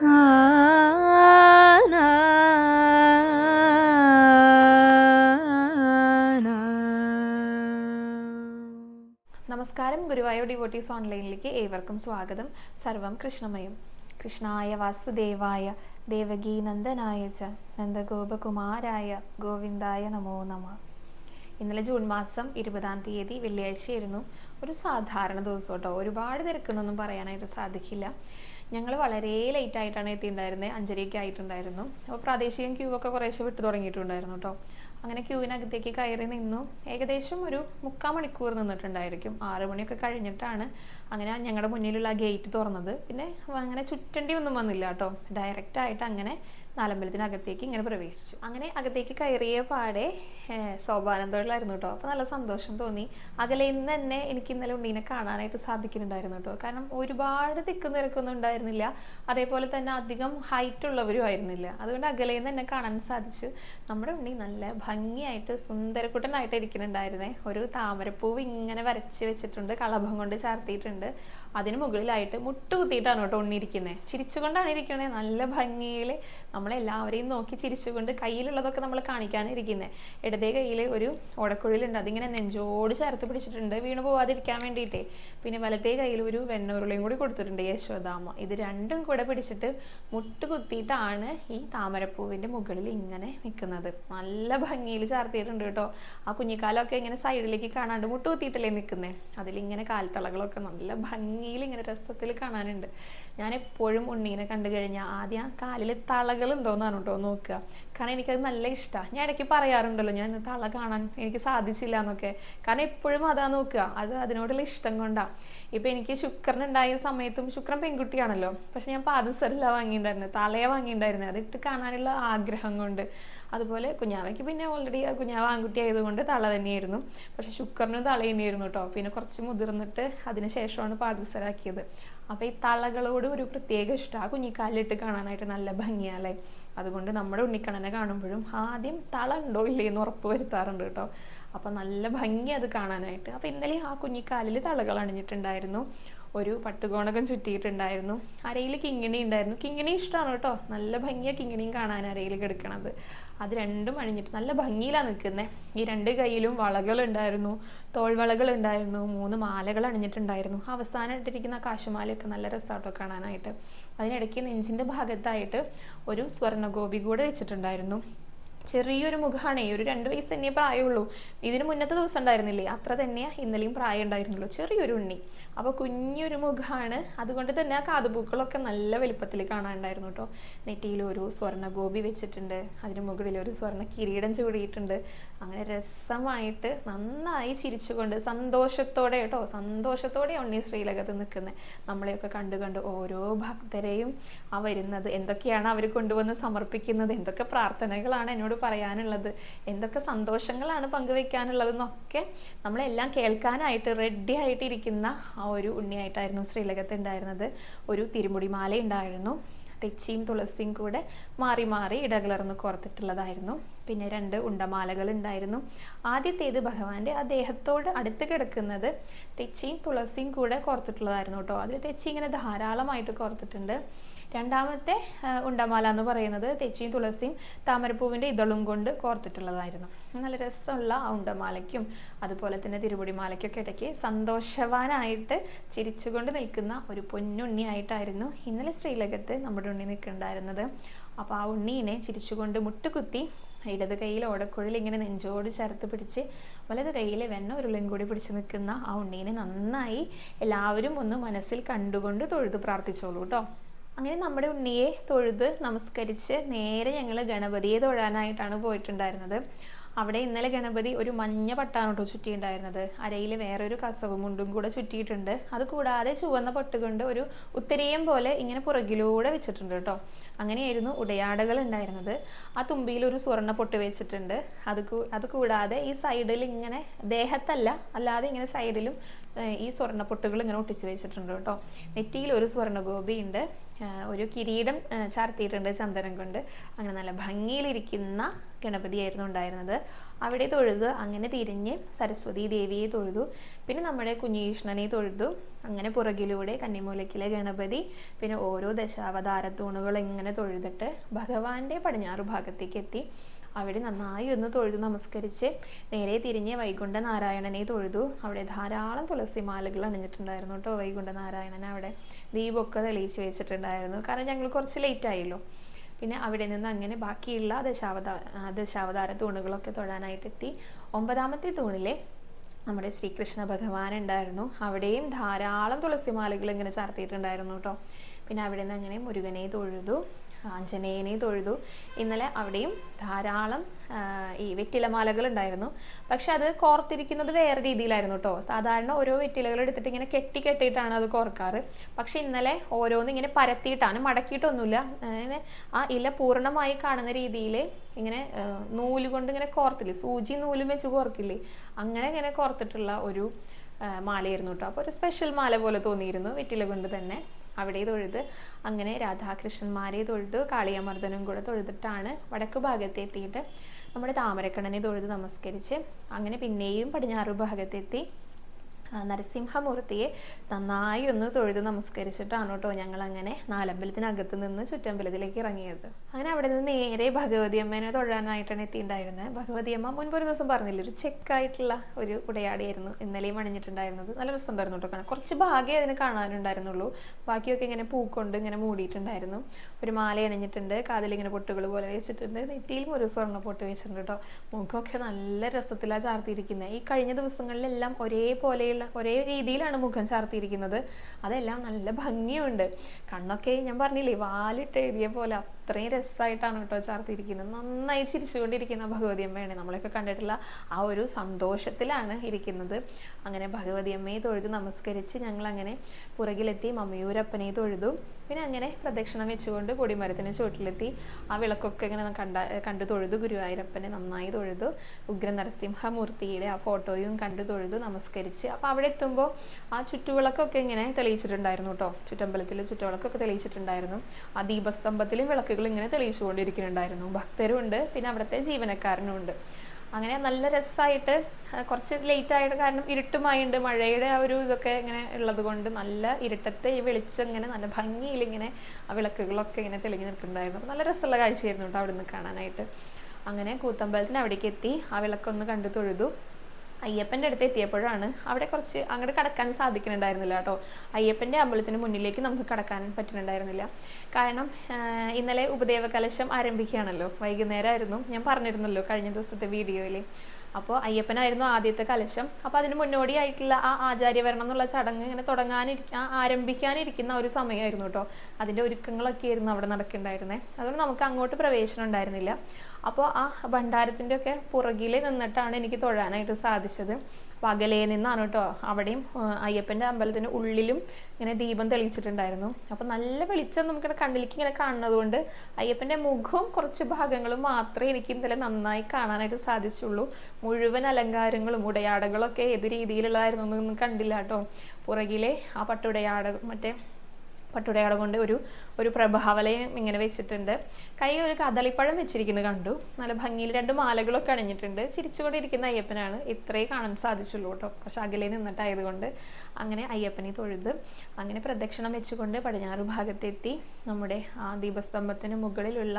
നമസ്കാരം. ഗുരുവായൂർ ഡിവോട്ടീസ് ഓൺലൈനിലേക്ക് ഏവർക്കും സ്വാഗതം. സർവം കൃഷ്ണമയം. കൃഷ്ണായ വാസുദേവായ ദേവകീ നന്ദനായ ച നന്ദഗോപകുമാരായ ഗോവിന്ദായ നമോ നമ. ഇന്നലെ ജൂൺ മാസം ഇരുപതാം തീയതി വെള്ളിയാഴ്ചയായിരുന്നു. ഒരു സാധാരണ ദിവസം കേട്ടോ ഒരുപാട് തിരക്കുന്നൊന്നും പറയാനായിട്ട് സാധിക്കില്ല. ഞങ്ങൾ വളരെ ലേറ്റ് ആയിട്ടാണ് എത്തിയിട്ടുണ്ടായിരുന്നത് അഞ്ചരയൊക്കെ ആയിട്ടുണ്ടായിരുന്നു. അപ്പോൾ പ്രാദേശികം ക്യൂ ഒക്കെ കുറേശ്ശെ വിട്ടു തുടങ്ങിയിട്ടുണ്ടായിരുന്നു കേട്ടോ അങ്ങനെ ക്യൂവിനകത്തേക്ക് കയറി നിന്നു. ഏകദേശം ഒരു മുക്കാൽ മണിക്കൂർ നിന്നിട്ടുണ്ടായിരിക്കും. ആറു മണിയൊക്കെ കഴിഞ്ഞിട്ടാണ് അങ്ങനെ ഞങ്ങളുടെ മുന്നിലുള്ള ഗേറ്റ് തുറന്നത്. പിന്നെ അങ്ങനെ ചുറ്റണ്ടി ഒന്നും വന്നില്ല കേട്ടോ ഡയറക്റ്റ് ആയിട്ട് അങ്ങനെ നാലമ്പലത്തിനകത്തേക്ക് ഇങ്ങനെ പ്രവേശിച്ചു. അങ്ങനെ അകത്തേക്ക് കയറിയ പാടെ ഏഹ്, സോപാനന്ദമുള്ളായിരുന്നു കേട്ടോ അപ്പോൾ നല്ല സന്തോഷം തോന്നി. അകലെ ഇന്ന് തന്നെ എനിക്ക് ഇന്നലെ ഉണ്ണീനെ കാണാനായിട്ട് സാധിക്കുന്നുണ്ടായിരുന്നു കേട്ടോ കാരണം ഒരുപാട് തിക്കും തിരക്കൊന്നും ഉണ്ടായിരുന്നില്ല. അതേപോലെ തന്നെ അധികം ഹൈറ്റ് ഉള്ളവരും ആയിരുന്നില്ല. അതുകൊണ്ട് അകലെ നിന്ന് തന്നെ കാണാൻ സാധിച്ചു. നമ്മുടെ ഉണ്ണി നല്ല ഭംഗിയായിട്ട് സുന്ദരക്കുട്ടനായിട്ട് ഇരിക്കുന്നുണ്ടായിരുന്നേ ഒരു താമരപ്പൂവ് ഇങ്ങനെ വരച്ച് വെച്ചിട്ടുണ്ട്. കളഭം കൊണ്ട് ചാർത്തിയിട്ടുണ്ട്. അതിന് മുകളിലായിട്ട് മുട്ടുകുത്തിയിട്ടാണ് കേട്ടോ ഉണ്ണിയിരിക്കുന്നത് ചിരിച്ചുകൊണ്ടാണ് ഇരിക്കുന്നത് നല്ല ഭംഗിയിൽ നമ്മളെല്ലാവരെയും നോക്കി ചിരിച്ചുകൊണ്ട് കയ്യിലുള്ളതൊക്കെ നമ്മൾ കാണിക്കാനിരിക്കുന്നത് ഇടതേ കയ്യിൽ ഒരു ഓടക്കുഴലുണ്ട്. അതിങ്ങനെ നെഞ്ചോട് ചേർത്ത് പിടിച്ചിട്ടുണ്ട്. വീണ് പോവാതിരിക്കാൻ വേണ്ടിയിട്ടേ. പിന്നെ വലത്തേ കയ്യിൽ ഒരു വെണ്ണുരുളയും കൂടി കൊടുത്തിട്ടുണ്ട് യശോദാമ്മ. ഇത് രണ്ടും കൂടെ പിടിച്ചിട്ട് മുട്ടുകുത്തിയിട്ടാണ് ഈ താമരപ്പൂവിന്റെ മുകളിൽ ഇങ്ങനെ നിൽക്കുന്നത് നല്ല ഭംഗിയിൽ ചാർത്തിയിട്ടുണ്ട് കേട്ടോ. ആ കുഞ്ഞിക്കാലമൊക്കെ ഇങ്ങനെ സൈഡിലേക്ക് കാണാണ്ട് മുട്ടുകുത്തിയിട്ടല്ലേ നിൽക്കുന്നത് അതിലിങ്ങനെ കാൽത്തളകളൊക്കെ നല്ല ഭംഗിയിൽ ഇങ്ങനെ രസത്തിൽ കാണാനുണ്ട്. ഞാൻ എപ്പോഴും ഉണ്ണീനെ കണ്ടു കഴിഞ്ഞാൽ ആദ്യം ആ കാലിൽ തളകൾ തളകളുണ്ടോയെന്നാണ് കേട്ടോ നോക്കുക. കാരണം എനിക്കത് നല്ല ഇഷ്ടമാണ് ഞാൻ ഇടയ്ക്ക് പറയാറുണ്ടല്ലോ ഞാൻ തള കാണാൻ എനിക്ക് സാധിച്ചില്ല എന്നൊക്കെ. കാരണം എപ്പോഴും അതാ നോക്കുക. അത് അതിനോടുള്ള ഇഷ്ടം കൊണ്ടാണ് ഇപ്പം എനിക്ക് ശുക്രൻ ഉണ്ടായ സമയത്തും ശുക്രൻ പെൺകുട്ടിയാണല്ലോ. പക്ഷെ ഞാൻ പാദസരല്ല വാങ്ങിയിട്ടുണ്ടായിരുന്നത് തളയെ വാങ്ങിയിട്ടുണ്ടായിരുന്നത് അതിട്ട് കാണാനുള്ള ആഗ്രഹം കൊണ്ട്. അതുപോലെ കുഞ്ഞാവയ്ക്ക് പിന്നെ ഓൾറെഡി കുഞ്ഞാവ ആൺകുട്ടി ആയതുകൊണ്ട് തള തന്നെയായിരുന്നു. പക്ഷെ ശുക്രനും തള തന്നെയായിരുന്നു കേട്ടോ. പിന്നെ കുറച്ച് മുതിർന്നിട്ട് അതിന് ശേഷമാണ് പാദസരാക്കിയത്. അപ്പോൾ ഈ തളകളോട് ഒരു പ്രത്യേക ഇഷ്ടം. ആ കുഞ്ഞിക്കാലിട്ട് കാണാനായിട്ട് നല്ല ഭംഗിയാലേ അതുകൊണ്ട് നമ്മുടെ ഉണ്ണിക്കണ്ണനെ കാണുമ്പോഴും ആദ്യം തള ഉണ്ടോ ഇല്ലേ എന്ന് ഉറപ്പ് വരുത്താറുണ്ട് കേട്ടോ. അപ്പോൾ നല്ല ഭംഗി അത് കാണാനായിട്ട്. അപ്പോൾ ഇന്നലെ ആ കുഞ്ഞിക്കാലിൽ തളകൾ അണിഞ്ഞിട്ടുണ്ടായിരുന്നു. ഒരു പട്ടുകോണകം ചുറ്റിയിട്ടുണ്ടായിരുന്നു. അരയിൽ കിങ്ങിണി ഉണ്ടായിരുന്നു. കിങ്ങിണി ഇഷ്ടമാണ് കേട്ടോ. നല്ല ഭംഗിയാണ് കിങ്ങിണിയും കാണാൻ അരയിൽ കിടക്കണത്. അത് രണ്ടും അണിഞ്ഞിട്ട് നല്ല ഭംഗിയിലാണ് നിൽക്കുന്നത് ഈ രണ്ട് കയ്യിലും വളകളുണ്ടായിരുന്നു. തോൾവളകൾ ഉണ്ടായിരുന്നു മൂന്ന് മാലകൾ അണിഞ്ഞിട്ടുണ്ടായിരുന്നു. അവസാനം ഇട്ടിരിക്കുന്ന കാശുമാലയൊക്കെ നല്ല രസമാട്ടോ കാണാനായിട്ട്. അതിനിടയ്ക്ക് നെഞ്ചിന്റെ ഭാഗത്തായിട്ട് ഒരു സ്വർണഗോപി കൂടെ വെച്ചിട്ടുണ്ടായിരുന്നു. ചെറിയൊരു മുഖമാണ് ഒരു രണ്ട് വയസ്സ് തന്നെ പ്രായമുള്ളൂ. ഇതിന് മുന്നത്തെ ദിവസം ഉണ്ടായിരുന്നില്ലേ? അത്ര തന്നെയാ ഇന്നലെയും പ്രായം ഉണ്ടായിരുന്നുള്ളൂ. ചെറിയൊരു ഉണ്ണി. അപ്പോൾ കുഞ്ഞൊരു മുഖമാണ് അതുകൊണ്ട് തന്നെ ആ കാതുപൂക്കളൊക്കെ നല്ല വലിപ്പത്തിൽ കാണാനുണ്ടായിരുന്നു കേട്ടോ. നെറ്റിയിൽ ഒരു സ്വർണ ഗോപി വെച്ചിട്ടുണ്ട്. അതിന് മുകളിൽ ഒരു സ്വർണ കിരീടം ചൂടിയിട്ടുണ്ട്. അങ്ങനെ രസമായിട്ട് നന്നായി ചിരിച്ചുകൊണ്ട് സന്തോഷത്തോടെ കേട്ടോ സന്തോഷത്തോടെ ഉണ്ണി ശ്രീലകത്ത് നിൽക്കുന്നത് നമ്മളെയൊക്കെ കണ്ടു കണ്ട് ഓരോ ഭക്തരെയും ആ വരുന്നത് എന്തൊക്കെയാണ് അവർ കൊണ്ടുവന്ന് സമർപ്പിക്കുന്നത്? എന്തൊക്കെ പ്രാർത്ഥനകളാണ് എന്നോട് പറയാനുള്ളത്. എന്തൊക്കെ സന്തോഷങ്ങളാണ് പങ്കുവെക്കാനുള്ളതെന്നൊക്കെ നമ്മളെല്ലാം കേൾക്കാനായിട്ട് റെഡി ആയിട്ടിരിക്കുന്ന ആ ഒരു ഉണ്ണിയായിട്ടായിരുന്നു ശ്രീലകത്ത് ഉണ്ടായിരുന്നത്. ഒരു തിരുമുടി മാല ഉണ്ടായിരുന്നു തെച്ചിയും തുളസിയും കൂടെ മാറി മാറി ഇടകലർന്ന് കോർത്തിട്ടുള്ളതായിരുന്നു. പിന്നെ രണ്ട് ഉണ്ടമാലകൾ ഉണ്ടായിരുന്നു ആദ്യത്തേത് ഭഗവാന്റെ ആ ദേഹത്തോട് അടുത്ത് കിടക്കുന്നത് തെച്ചിയും തുളസിയും കൂടെ കോർത്തിട്ടുള്ളതായിരുന്നു കേട്ടോ. അതിൽ തെച്ചി ഇങ്ങനെ ധാരാളമായിട്ട് കോർത്തിട്ടുണ്ട്. രണ്ടാമത്തെ ഉണ്ടമാല എന്ന് പറയുന്നത് തെച്ചിയും തുളസിയും താമരപ്പൂവിന്റെ ഇതളും കൊണ്ട് കോർത്തിട്ടുള്ളതായിരുന്നു. നല്ല രസമുള്ള ആ ഉണ്ടമാലയ്ക്കും അതുപോലെ തന്നെ തിരുമുടി മാലയ്ക്കൊക്കെ ഇടയ്ക്ക് സന്തോഷവാനായിട്ട് ചിരിച്ചുകൊണ്ട് നിൽക്കുന്ന ഒരു പൊന്നുണ്ണിയായിട്ടായിരുന്നു ഇന്നലെ ശ്രീലകത്ത് നമ്മുടെ ഉണ്ണി നിൽക്കുന്നുണ്ടായിരുന്നത്. അപ്പോൾ ആ ഉണ്ണീനെ ചിരിച്ചുകൊണ്ട് മുട്ടുകുത്തി ഇടത് കയ്യിൽ ഓടക്കുഴൽ ഇങ്ങനെ നെഞ്ചോട് ചേർത്ത് പിടിച്ച് വലത് കയ്യിൽ വെണ്ണ ഉരുളയും കൂടി പിടിച്ച് നിൽക്കുന്ന ആ ഉണ്ണീനെ നന്നായി എല്ലാവരും ഒന്ന് മനസ്സിൽ കണ്ടുകൊണ്ട് തൊഴുത് പ്രാർത്ഥിച്ചോളൂ കേട്ടോ. അങ്ങനെ നമ്മുടെ ഉണ്ണിയെ തൊഴുത് നമസ്കരിച്ച് നേരെ ഞങ്ങൾ ഗണപതിയെ തൊഴാനായിട്ടാണ് പോയിട്ടുണ്ടായിരുന്നത്. അവിടെ ഇന്നലെ ഗണപതി ഒരു മഞ്ഞ പട്ടാണ് കേട്ടോ ചുറ്റിയിട്ടുണ്ടായിരുന്നത്. അരയിൽ വേറൊരു കസവുമുണ്ടും കൂടെ ചുറ്റിയിട്ടുണ്ട്. അത് കൂടാതെ ചുവന്ന പൊട്ടുകൊണ്ട് ഒരു ഉത്തരീയം പോലെ ഇങ്ങനെ പുറകിലൂടെ വെച്ചിട്ടുണ്ട് കേട്ടോ. അങ്ങനെയായിരുന്നു ഉടയാടകൾ ഉണ്ടായിരുന്നത്. ആ തുമ്പിയിൽ ഒരു സ്വർണ പൊട്ട് വെച്ചിട്ടുണ്ട്. അത് അത് കൂടാതെ ഈ സൈഡിൽ ഇങ്ങനെ ദേഹത്തല്ല അല്ലാതെ ഇങ്ങനെ സൈഡിലും ഈ സ്വർണപ്പൊട്ടുകൾ ഇങ്ങനെ ഒട്ടിച്ചു വെച്ചിട്ടുണ്ട് കേട്ടോ. നെറ്റിയിൽ ഒരു സ്വർണഗോപി ഉണ്ട്. ഒരു കിരീടം ചാർത്തിയിട്ടുണ്ട് ചന്ദനം കൊണ്ട്. അങ്ങനെ നല്ല ഭംഗിയിലിരിക്കുന്ന ഗണപതിയായിരുന്നു ഉണ്ടായിരുന്നത്. അവിടെ തൊഴുത് അങ്ങനെ തിരിഞ്ഞ് സരസ്വതി ദേവിയെ തൊഴുതു. പിന്നെ നമ്മുടെ കുഞ്ഞീഷ്ണനെ തൊഴുതു. അങ്ങനെ പുറകിലൂടെ കന്നിമൂലക്കിലെ ഗണപതി പിന്നെ ഓരോ ദശാവതാര തൂണുകൾ ഇങ്ങനെ തൊഴുതിട്ട് ഭഗവാന്റെ പടിഞ്ഞാറ് ഭാഗത്തേക്ക് എത്തി. അവിടെ നന്നായി ഒന്ന് തൊഴുതു നമസ്കരിച്ച് നേരെ തിരിഞ്ഞ് വൈകുണ്ഠ നാരായണനെ തൊഴുതു. അവിടെ ധാരാളം തുളസിമാലകൾ അണിഞ്ഞിട്ടുണ്ടായിരുന്നു കേട്ടോ. വൈകുണ്ഠ നാരായണൻ അവിടെ ദീപമൊക്കെ തെളിയിച്ച് വെച്ചിട്ടുണ്ടായിരുന്നു. കാരണം ഞങ്ങൾ കുറച്ച് ലേറ്റ് ആയല്ലോ. പിന്നെ അവിടെ നിന്ന് അങ്ങനെ ബാക്കിയുള്ള ദശാവതാര ദശാവതാര തൂണുകളൊക്കെ തൊഴാനായിട്ട് എത്തി. ഒമ്പതാമത്തെ തൂണിലെ നമ്മുടെ ശ്രീകൃഷ്ണ ഭഗവാൻ ഉണ്ടായിരുന്നു. അവിടെയും ധാരാളം തുളസിമാലകൾ ഇങ്ങനെ ചാർത്തിയിട്ടുണ്ടായിരുന്നു കേട്ടോ. പിന്നെ അവിടെ നിന്ന് അങ്ങനെ മുരുകനെ തൊഴുതു. ആഞ്ജനേയനെ തൊഴുതു. ഇന്നലെ അവിടെയും ധാരാളം ഈ വെറ്റിലമാലകൾ ഉണ്ടായിരുന്നു. പക്ഷെ അത് കോർത്തിരിക്കുന്നത് വേറെ രീതിയിലായിരുന്നു കേട്ടോ സാധാരണ ഓരോ വെറ്റിലകൾ എടുത്തിട്ട് ഇങ്ങനെ കെട്ടി കെട്ടിയിട്ടാണ് അത് കോർക്കാറ്. പക്ഷെ ഇന്നലെ ഓരോന്ന് ഇങ്ങനെ പരത്തിയിട്ടാണ് മടക്കിയിട്ടൊന്നുമില്ല. ആ ഇല പൂർണമായി കാണുന്ന രീതിയിൽ ഇങ്ങനെ നൂൽ കൊണ്ട് ഇങ്ങനെ കോർത്തില്ലേ? സൂചി നൂലും വെച്ച് കോർക്കില്ലേ? അങ്ങനെ ഇങ്ങനെ കോർത്തിട്ടുള്ള ഒരു മാലയായിരുന്നു കേട്ടോ അപ്പോൾ ഒരു സ്പെഷ്യൽ മാല പോലെ തോന്നിയിരുന്നു വെറ്റില കൊണ്ട് തന്നെ. അവിടെ തൊഴുത് അങ്ങനെ രാധാകൃഷ്ണന്മാരെ തൊഴുത് കാളിയമർദ്ദനും കൂടെ തൊഴുതിട്ടാണ് വടക്ക് ഭാഗത്തെത്തിയിട്ട് നമ്മുടെ താമരക്കണ്ണനെ തൊഴുത് നമസ്കരിച്ച് അങ്ങനെ പിന്നെയും പടിഞ്ഞാറ് ഭാഗത്തെത്തി. നരസിംഹമൂർത്തിയെ നന്നായി ഒന്ന് തൊഴുത് നമസ്കരിച്ചിട്ടാണ് കേട്ടോ ഞങ്ങൾ അങ്ങനെ നാലമ്പലത്തിനകത്ത് നിന്ന് ചുറ്റമ്പലത്തിലേക്ക് ഇറങ്ങിയത്. അങ്ങനെ അവിടെ നിന്ന് നേരെ ഭഗവതി അമ്മേനെ തൊഴാനായിട്ടാണ് എത്തിയിട്ടുണ്ടായിരുന്നത് ഭഗവതി അമ്മ മുൻപ് ദിവസം പറഞ്ഞില്ല ഒരു ചെക്കായിട്ടുള്ള ഒരു ഉടയാടിയായിരുന്നു ഇന്നലെയും അണിഞ്ഞിട്ടുണ്ടായിരുന്നത്. നല്ല രസമുണ്ടായിരുന്നു കേട്ടോ കുറച്ച് ഭാഗ്യം അതിന് കാണാനുണ്ടായിരുന്നുള്ളൂ. ബാക്കിയൊക്കെ ഇങ്ങനെ പൂക്കൊണ്ട് ഇങ്ങനെ മൂടിയിട്ടുണ്ടായിരുന്നു. ഒരു മാല അണിഞ്ഞിട്ടുണ്ട് കാതിൽ ഇങ്ങനെ പൊട്ടുകൾ പോലെ വെച്ചിട്ടുണ്ട്. നെറ്റിയിലും ഒരു സ്വർണ പൊട്ട് വെച്ചിട്ടുണ്ട് കേട്ടോ. മുഖമൊക്കെ നല്ല രസത്തിലാണ് ചാർത്തിയിരിക്കുന്നത് ഈ കഴിഞ്ഞ ദിവസങ്ങളിലെല്ലാം ഒരേപോലെയുള്ള ഒരേ രീതിയിലാണ് മുഖം ചാർത്തിയിരിക്കുന്നത്. അതെല്ലാം നല്ല ഭംഗിയുണ്ട്. കണ്ണൊക്കെ ഞാൻ പറഞ്ഞില്ലേ വാലിട്ട് എഴുതിയ പോലെ അത്രയും രസമായിട്ടാണ് കേട്ടോ ചാർത്തിയിരിക്കുന്നത്. നന്നായി ചിരിച്ചുകൊണ്ടിരിക്കുന്ന ഭഗവതി അമ്മയാണ്. നമ്മളൊക്കെ കണ്ടിട്ടുള്ള ആ ഒരു സന്തോഷത്തിലാണ് ഇരിക്കുന്നത്. അങ്ങനെ ഭഗവതി അമ്മയെ തൊഴുത് നമസ്കരിച്ച് ഞങ്ങൾ അങ്ങനെ പുറകിലെത്തി മമ്മയൂരപ്പനെ തൊഴുതു. പിന്നെ അങ്ങനെ പ്രദക്ഷിണം വെച്ചുകൊണ്ട് കൊടിമരത്തിന് ചുവട്ടിലെത്തി ആ വിളക്കൊക്കെ ഇങ്ങനെ കണ്ട കണ്ടു തൊഴുതു ഗുരുവായൂരപ്പനെ നന്നായി തൊഴുതു. ഉഗ്ര നരസിംഹമൂർത്തിയുടെ ആ ഫോട്ടോയും കണ്ടു തൊഴുതു നമസ്കരിച്ച്. അപ്പോൾ അവിടെ എത്തുമ്പോൾ ആ ചുറ്റുവിളക്കൊക്കെ ഇങ്ങനെ തെളിയിച്ചിട്ടുണ്ടായിരുന്നു കേട്ടോ ചുറ്റമ്പലത്തിൽ ചുറ്റുവിളക്കൊക്കെ തെളിയിച്ചിട്ടുണ്ടായിരുന്നു. ആ ദീപസ്തംഭത്തിലും വിളക്കുകൾ ഇങ്ങനെ തെളിയിച്ചുകൊണ്ടിരിക്കുന്നുണ്ടായിരുന്നു. ഭക്തരും ഉണ്ട് പിന്നെ അവിടുത്തെ ജീവനക്കാരനും ഉണ്ട് അങ്ങനെ നല്ല രസമായിട്ട് കുറച്ച് ലേറ്റ് ആയിട്ട് കാരണം ഇരുട്ടുമായുണ്ട്. മഴയുടെ ആ ഒരു ഇതൊക്കെ ഇങ്ങനെ ഉള്ളത് കൊണ്ട് നല്ല ഇരുട്ടത്തെ ഈ വെളിച്ചം ഇങ്ങനെ നല്ല ഭംഗിയിൽ ഇങ്ങനെ ആ വിളക്കുകളൊക്കെ ഇങ്ങനെ തെളിഞ്ഞു നിൽക്കുന്നുണ്ടായിരുന്നു നല്ല രസമുള്ള കാഴ്ചയായിരുന്നു കേട്ടോ അവിടെ നിന്ന് കാണാനായിട്ട്. അങ്ങനെ കൂത്തമ്പലത്തിന് അവിടേക്ക് എത്തി. ആ വിളക്കൊന്ന് കണ്ടു തൊഴുതു. അയ്യപ്പന്റെ അടുത്ത് എത്തിയപ്പോഴാണ് അവിടെ കുറച്ച് അങ്ങോട്ട് കടക്കാൻ സാധിക്കുന്നുണ്ടായിരുന്നില്ല കേട്ടോ. അയ്യപ്പന്റെ അമ്പലത്തിന് മുന്നിലേക്ക് നമുക്ക് കടക്കാൻ പറ്റുന്നുണ്ടായിരുന്നില്ല. കാരണം ഇന്നലെ ഉപദേവ കലശം ആരംഭിക്കുകയാണല്ലോ. വൈകുന്നേരമായിരുന്നു. ഞാൻ പറഞ്ഞിരുന്നല്ലോ കഴിഞ്ഞ ദിവസത്തെ വീഡിയോയിൽ. അപ്പോൾ അയ്യപ്പനായിരുന്നു ആദ്യത്തെ കലശം. അപ്പോൾ അതിന് മുന്നോടിയായിട്ടുള്ള ആ ആചാര്യവരണം എന്നുള്ള ചടങ്ങ് ഇങ്ങനെ തുടങ്ങാനിരിക്ക ആ ആരംഭിക്കാനിരിക്കുന്ന ഒരു സമയമായിരുന്നു കേട്ടോ. അതിന്റെ ഒരുക്കങ്ങളൊക്കെ ആയിരുന്നു അവിടെ നടക്കുന്നുണ്ടായിരുന്നത് അതുകൊണ്ട് നമുക്ക് അങ്ങോട്ട് പ്രവേശനം ഉണ്ടായിരുന്നില്ല. അപ്പോൾ ആ ഭണ്ഡാരത്തിന്റെ ഒക്കെ പുറകിൽ നിന്നിട്ടാണ് എനിക്ക് തൊഴാനായിട്ട് സാധിച്ചത്. പകലേ നിന്നാണ് കേട്ടോ. അവിടെയും അയ്യപ്പന്റെ അമ്പലത്തിന്റെ ഉള്ളിലും ഇങ്ങനെ ദീപം തെളിയിച്ചിട്ടുണ്ടായിരുന്നു. അപ്പോൾ നല്ല വെളിച്ചം നമുക്കിങ്ങനെ കണ്ണിലേക്ക് ഇങ്ങനെ കാണുന്നത് കൊണ്ട് അയ്യപ്പന്റെ മുഖവും കുറച്ച് ഭാഗങ്ങളും മാത്രമേ എനിക്ക് ഇന്നലെ നന്നായി കാണാനായിട്ട് സാധിച്ചുള്ളൂ. മുഴുവൻ അലങ്കാരങ്ങളും ഉടയാടകളൊക്കെ ഏത് രീതിയിലുള്ളതായിരുന്നു എന്നൊന്നും കണ്ടില്ല കേട്ടോ. പുറകിലെ ആ പട്ടുടയാട മറ്റേ പട്ടുടയാട കൊണ്ട് ഒരു ഒരു പ്രഭാവലയം ഇങ്ങനെ വെച്ചിട്ടുണ്ട്. കൈ ഒരു കദളിപ്പഴം വെച്ചിരിക്കുന്നത് കണ്ടു. നല്ല ഭംഗിയിൽ രണ്ട് മാലകളൊക്കെ അണിഞ്ഞിട്ടുണ്ട്. ചിരിച്ചുകൊണ്ടിരിക്കുന്ന അയ്യപ്പനാണ് ഇത്രേ കാണാൻ സാധിച്ചുള്ളൂ കേട്ടോ. കുറച്ച് അകലെ നിന്നിട്ടായതുകൊണ്ട് അങ്ങനെ അയ്യപ്പനെ തൊഴുത് അങ്ങനെ പ്രദക്ഷിണം വെച്ചുകൊണ്ട് പടിഞ്ഞാറ് ഭാഗത്തെത്തി. നമ്മുടെ ആ ദീപസ്തംഭത്തിന് മുകളിലുള്ള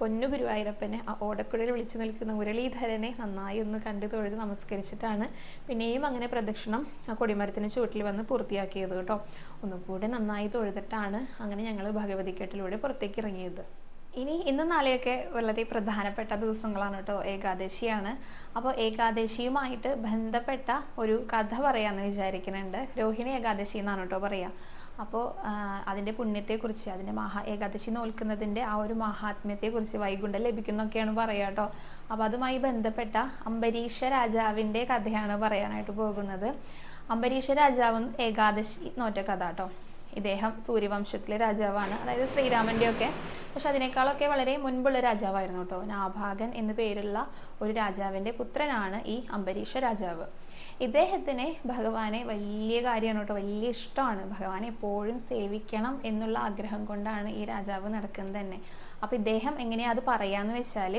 പൊന്നു ഗുരുവായൂരപ്പനെ ആ ഓടക്കുഴയിൽ വിളിച്ചു നിൽക്കുന്ന മുരളീധരനെ നന്നായി ഒന്ന് കണ്ടു തൊഴുത് നമസ്കരിച്ചിട്ടാണ് പിന്നെയും അങ്ങനെ പ്രദക്ഷിണം ആ കൊടിമരത്തിന് ചുവട്ടിൽ വന്ന് പൂർത്തിയാക്കിയത് കേട്ടോ. ഒന്നുകൂടെ നന്നായി തൊഴുതിട്ടാണ് അങ്ങനെ ഞങ്ങൾ ഭഗവതിക്കെട്ടിലൂടെ പുറത്തേക്ക് ഇറങ്ങിയത്. ഇനി ഇന്നും നാളെയൊക്കെ വളരെ പ്രധാനപ്പെട്ട ദിവസങ്ങളാണ് കേട്ടോ. ഏകാദശിയാണ്. അപ്പോൾ ഏകാദശിയുമായിട്ട് ബന്ധപ്പെട്ട ഒരു കഥ പറയാമെന്ന് വിചാരിക്കുന്നുണ്ട്. രോഹിണി ഏകാദശി എന്നാണ് കേട്ടോ പറയുക. അപ്പോൾ അതിന്റെ പുണ്യത്തെക്കുറിച്ച് അതിന്റെ മഹാ ഏകാദശി നോൽക്കുന്നതിന്റെ ആ ഒരു മഹാത്മ്യത്തെക്കുറിച്ച് വൈകുണ്ഠം ലഭിക്കുന്നൊക്കെയാണ് പറയുക കേട്ടോ അപ്പോൾ അതുമായി ബന്ധപ്പെട്ട അംബരീഷ രാജാവിന്റെ കഥയാണ് പറയാനായിട്ട് പോകുന്നത്. അംബരീഷ രാജാവ് ഏകാദശി നോറ്റ കഥ കേട്ടോ ഇദ്ദേഹം സൂര്യവംശത്തിലെ രാജാവാണ്. അതായത് ശ്രീരാമന്റെ ഒക്കെ പക്ഷെ അതിനേക്കാളൊക്കെ വളരെ മുൻപുള്ള രാജാവായിരുന്നു കേട്ടോ നാഭാഗൻ എന്നു പേരുള്ള ഒരു രാജാവിന്റെ പുത്രനാണ് ഈ അംബരീഷ രാജാവ്. ഇദ്ദേഹത്തിന് ഭഗവാനെ വലിയ കാര്യമാണ് കേട്ടോ. വലിയ ഇഷ്ടമാണ്. ഭഗവാനെ എപ്പോഴും സേവിക്കണം എന്നുള്ള ആഗ്രഹം കൊണ്ടാണ് ഈ രാജാവ് നടക്കുന്നത് തന്നെ. അപ്പോൾ ഇദ്ദേഹം എങ്ങനെയാ അത് പറയാന്ന് വെച്ചാൽ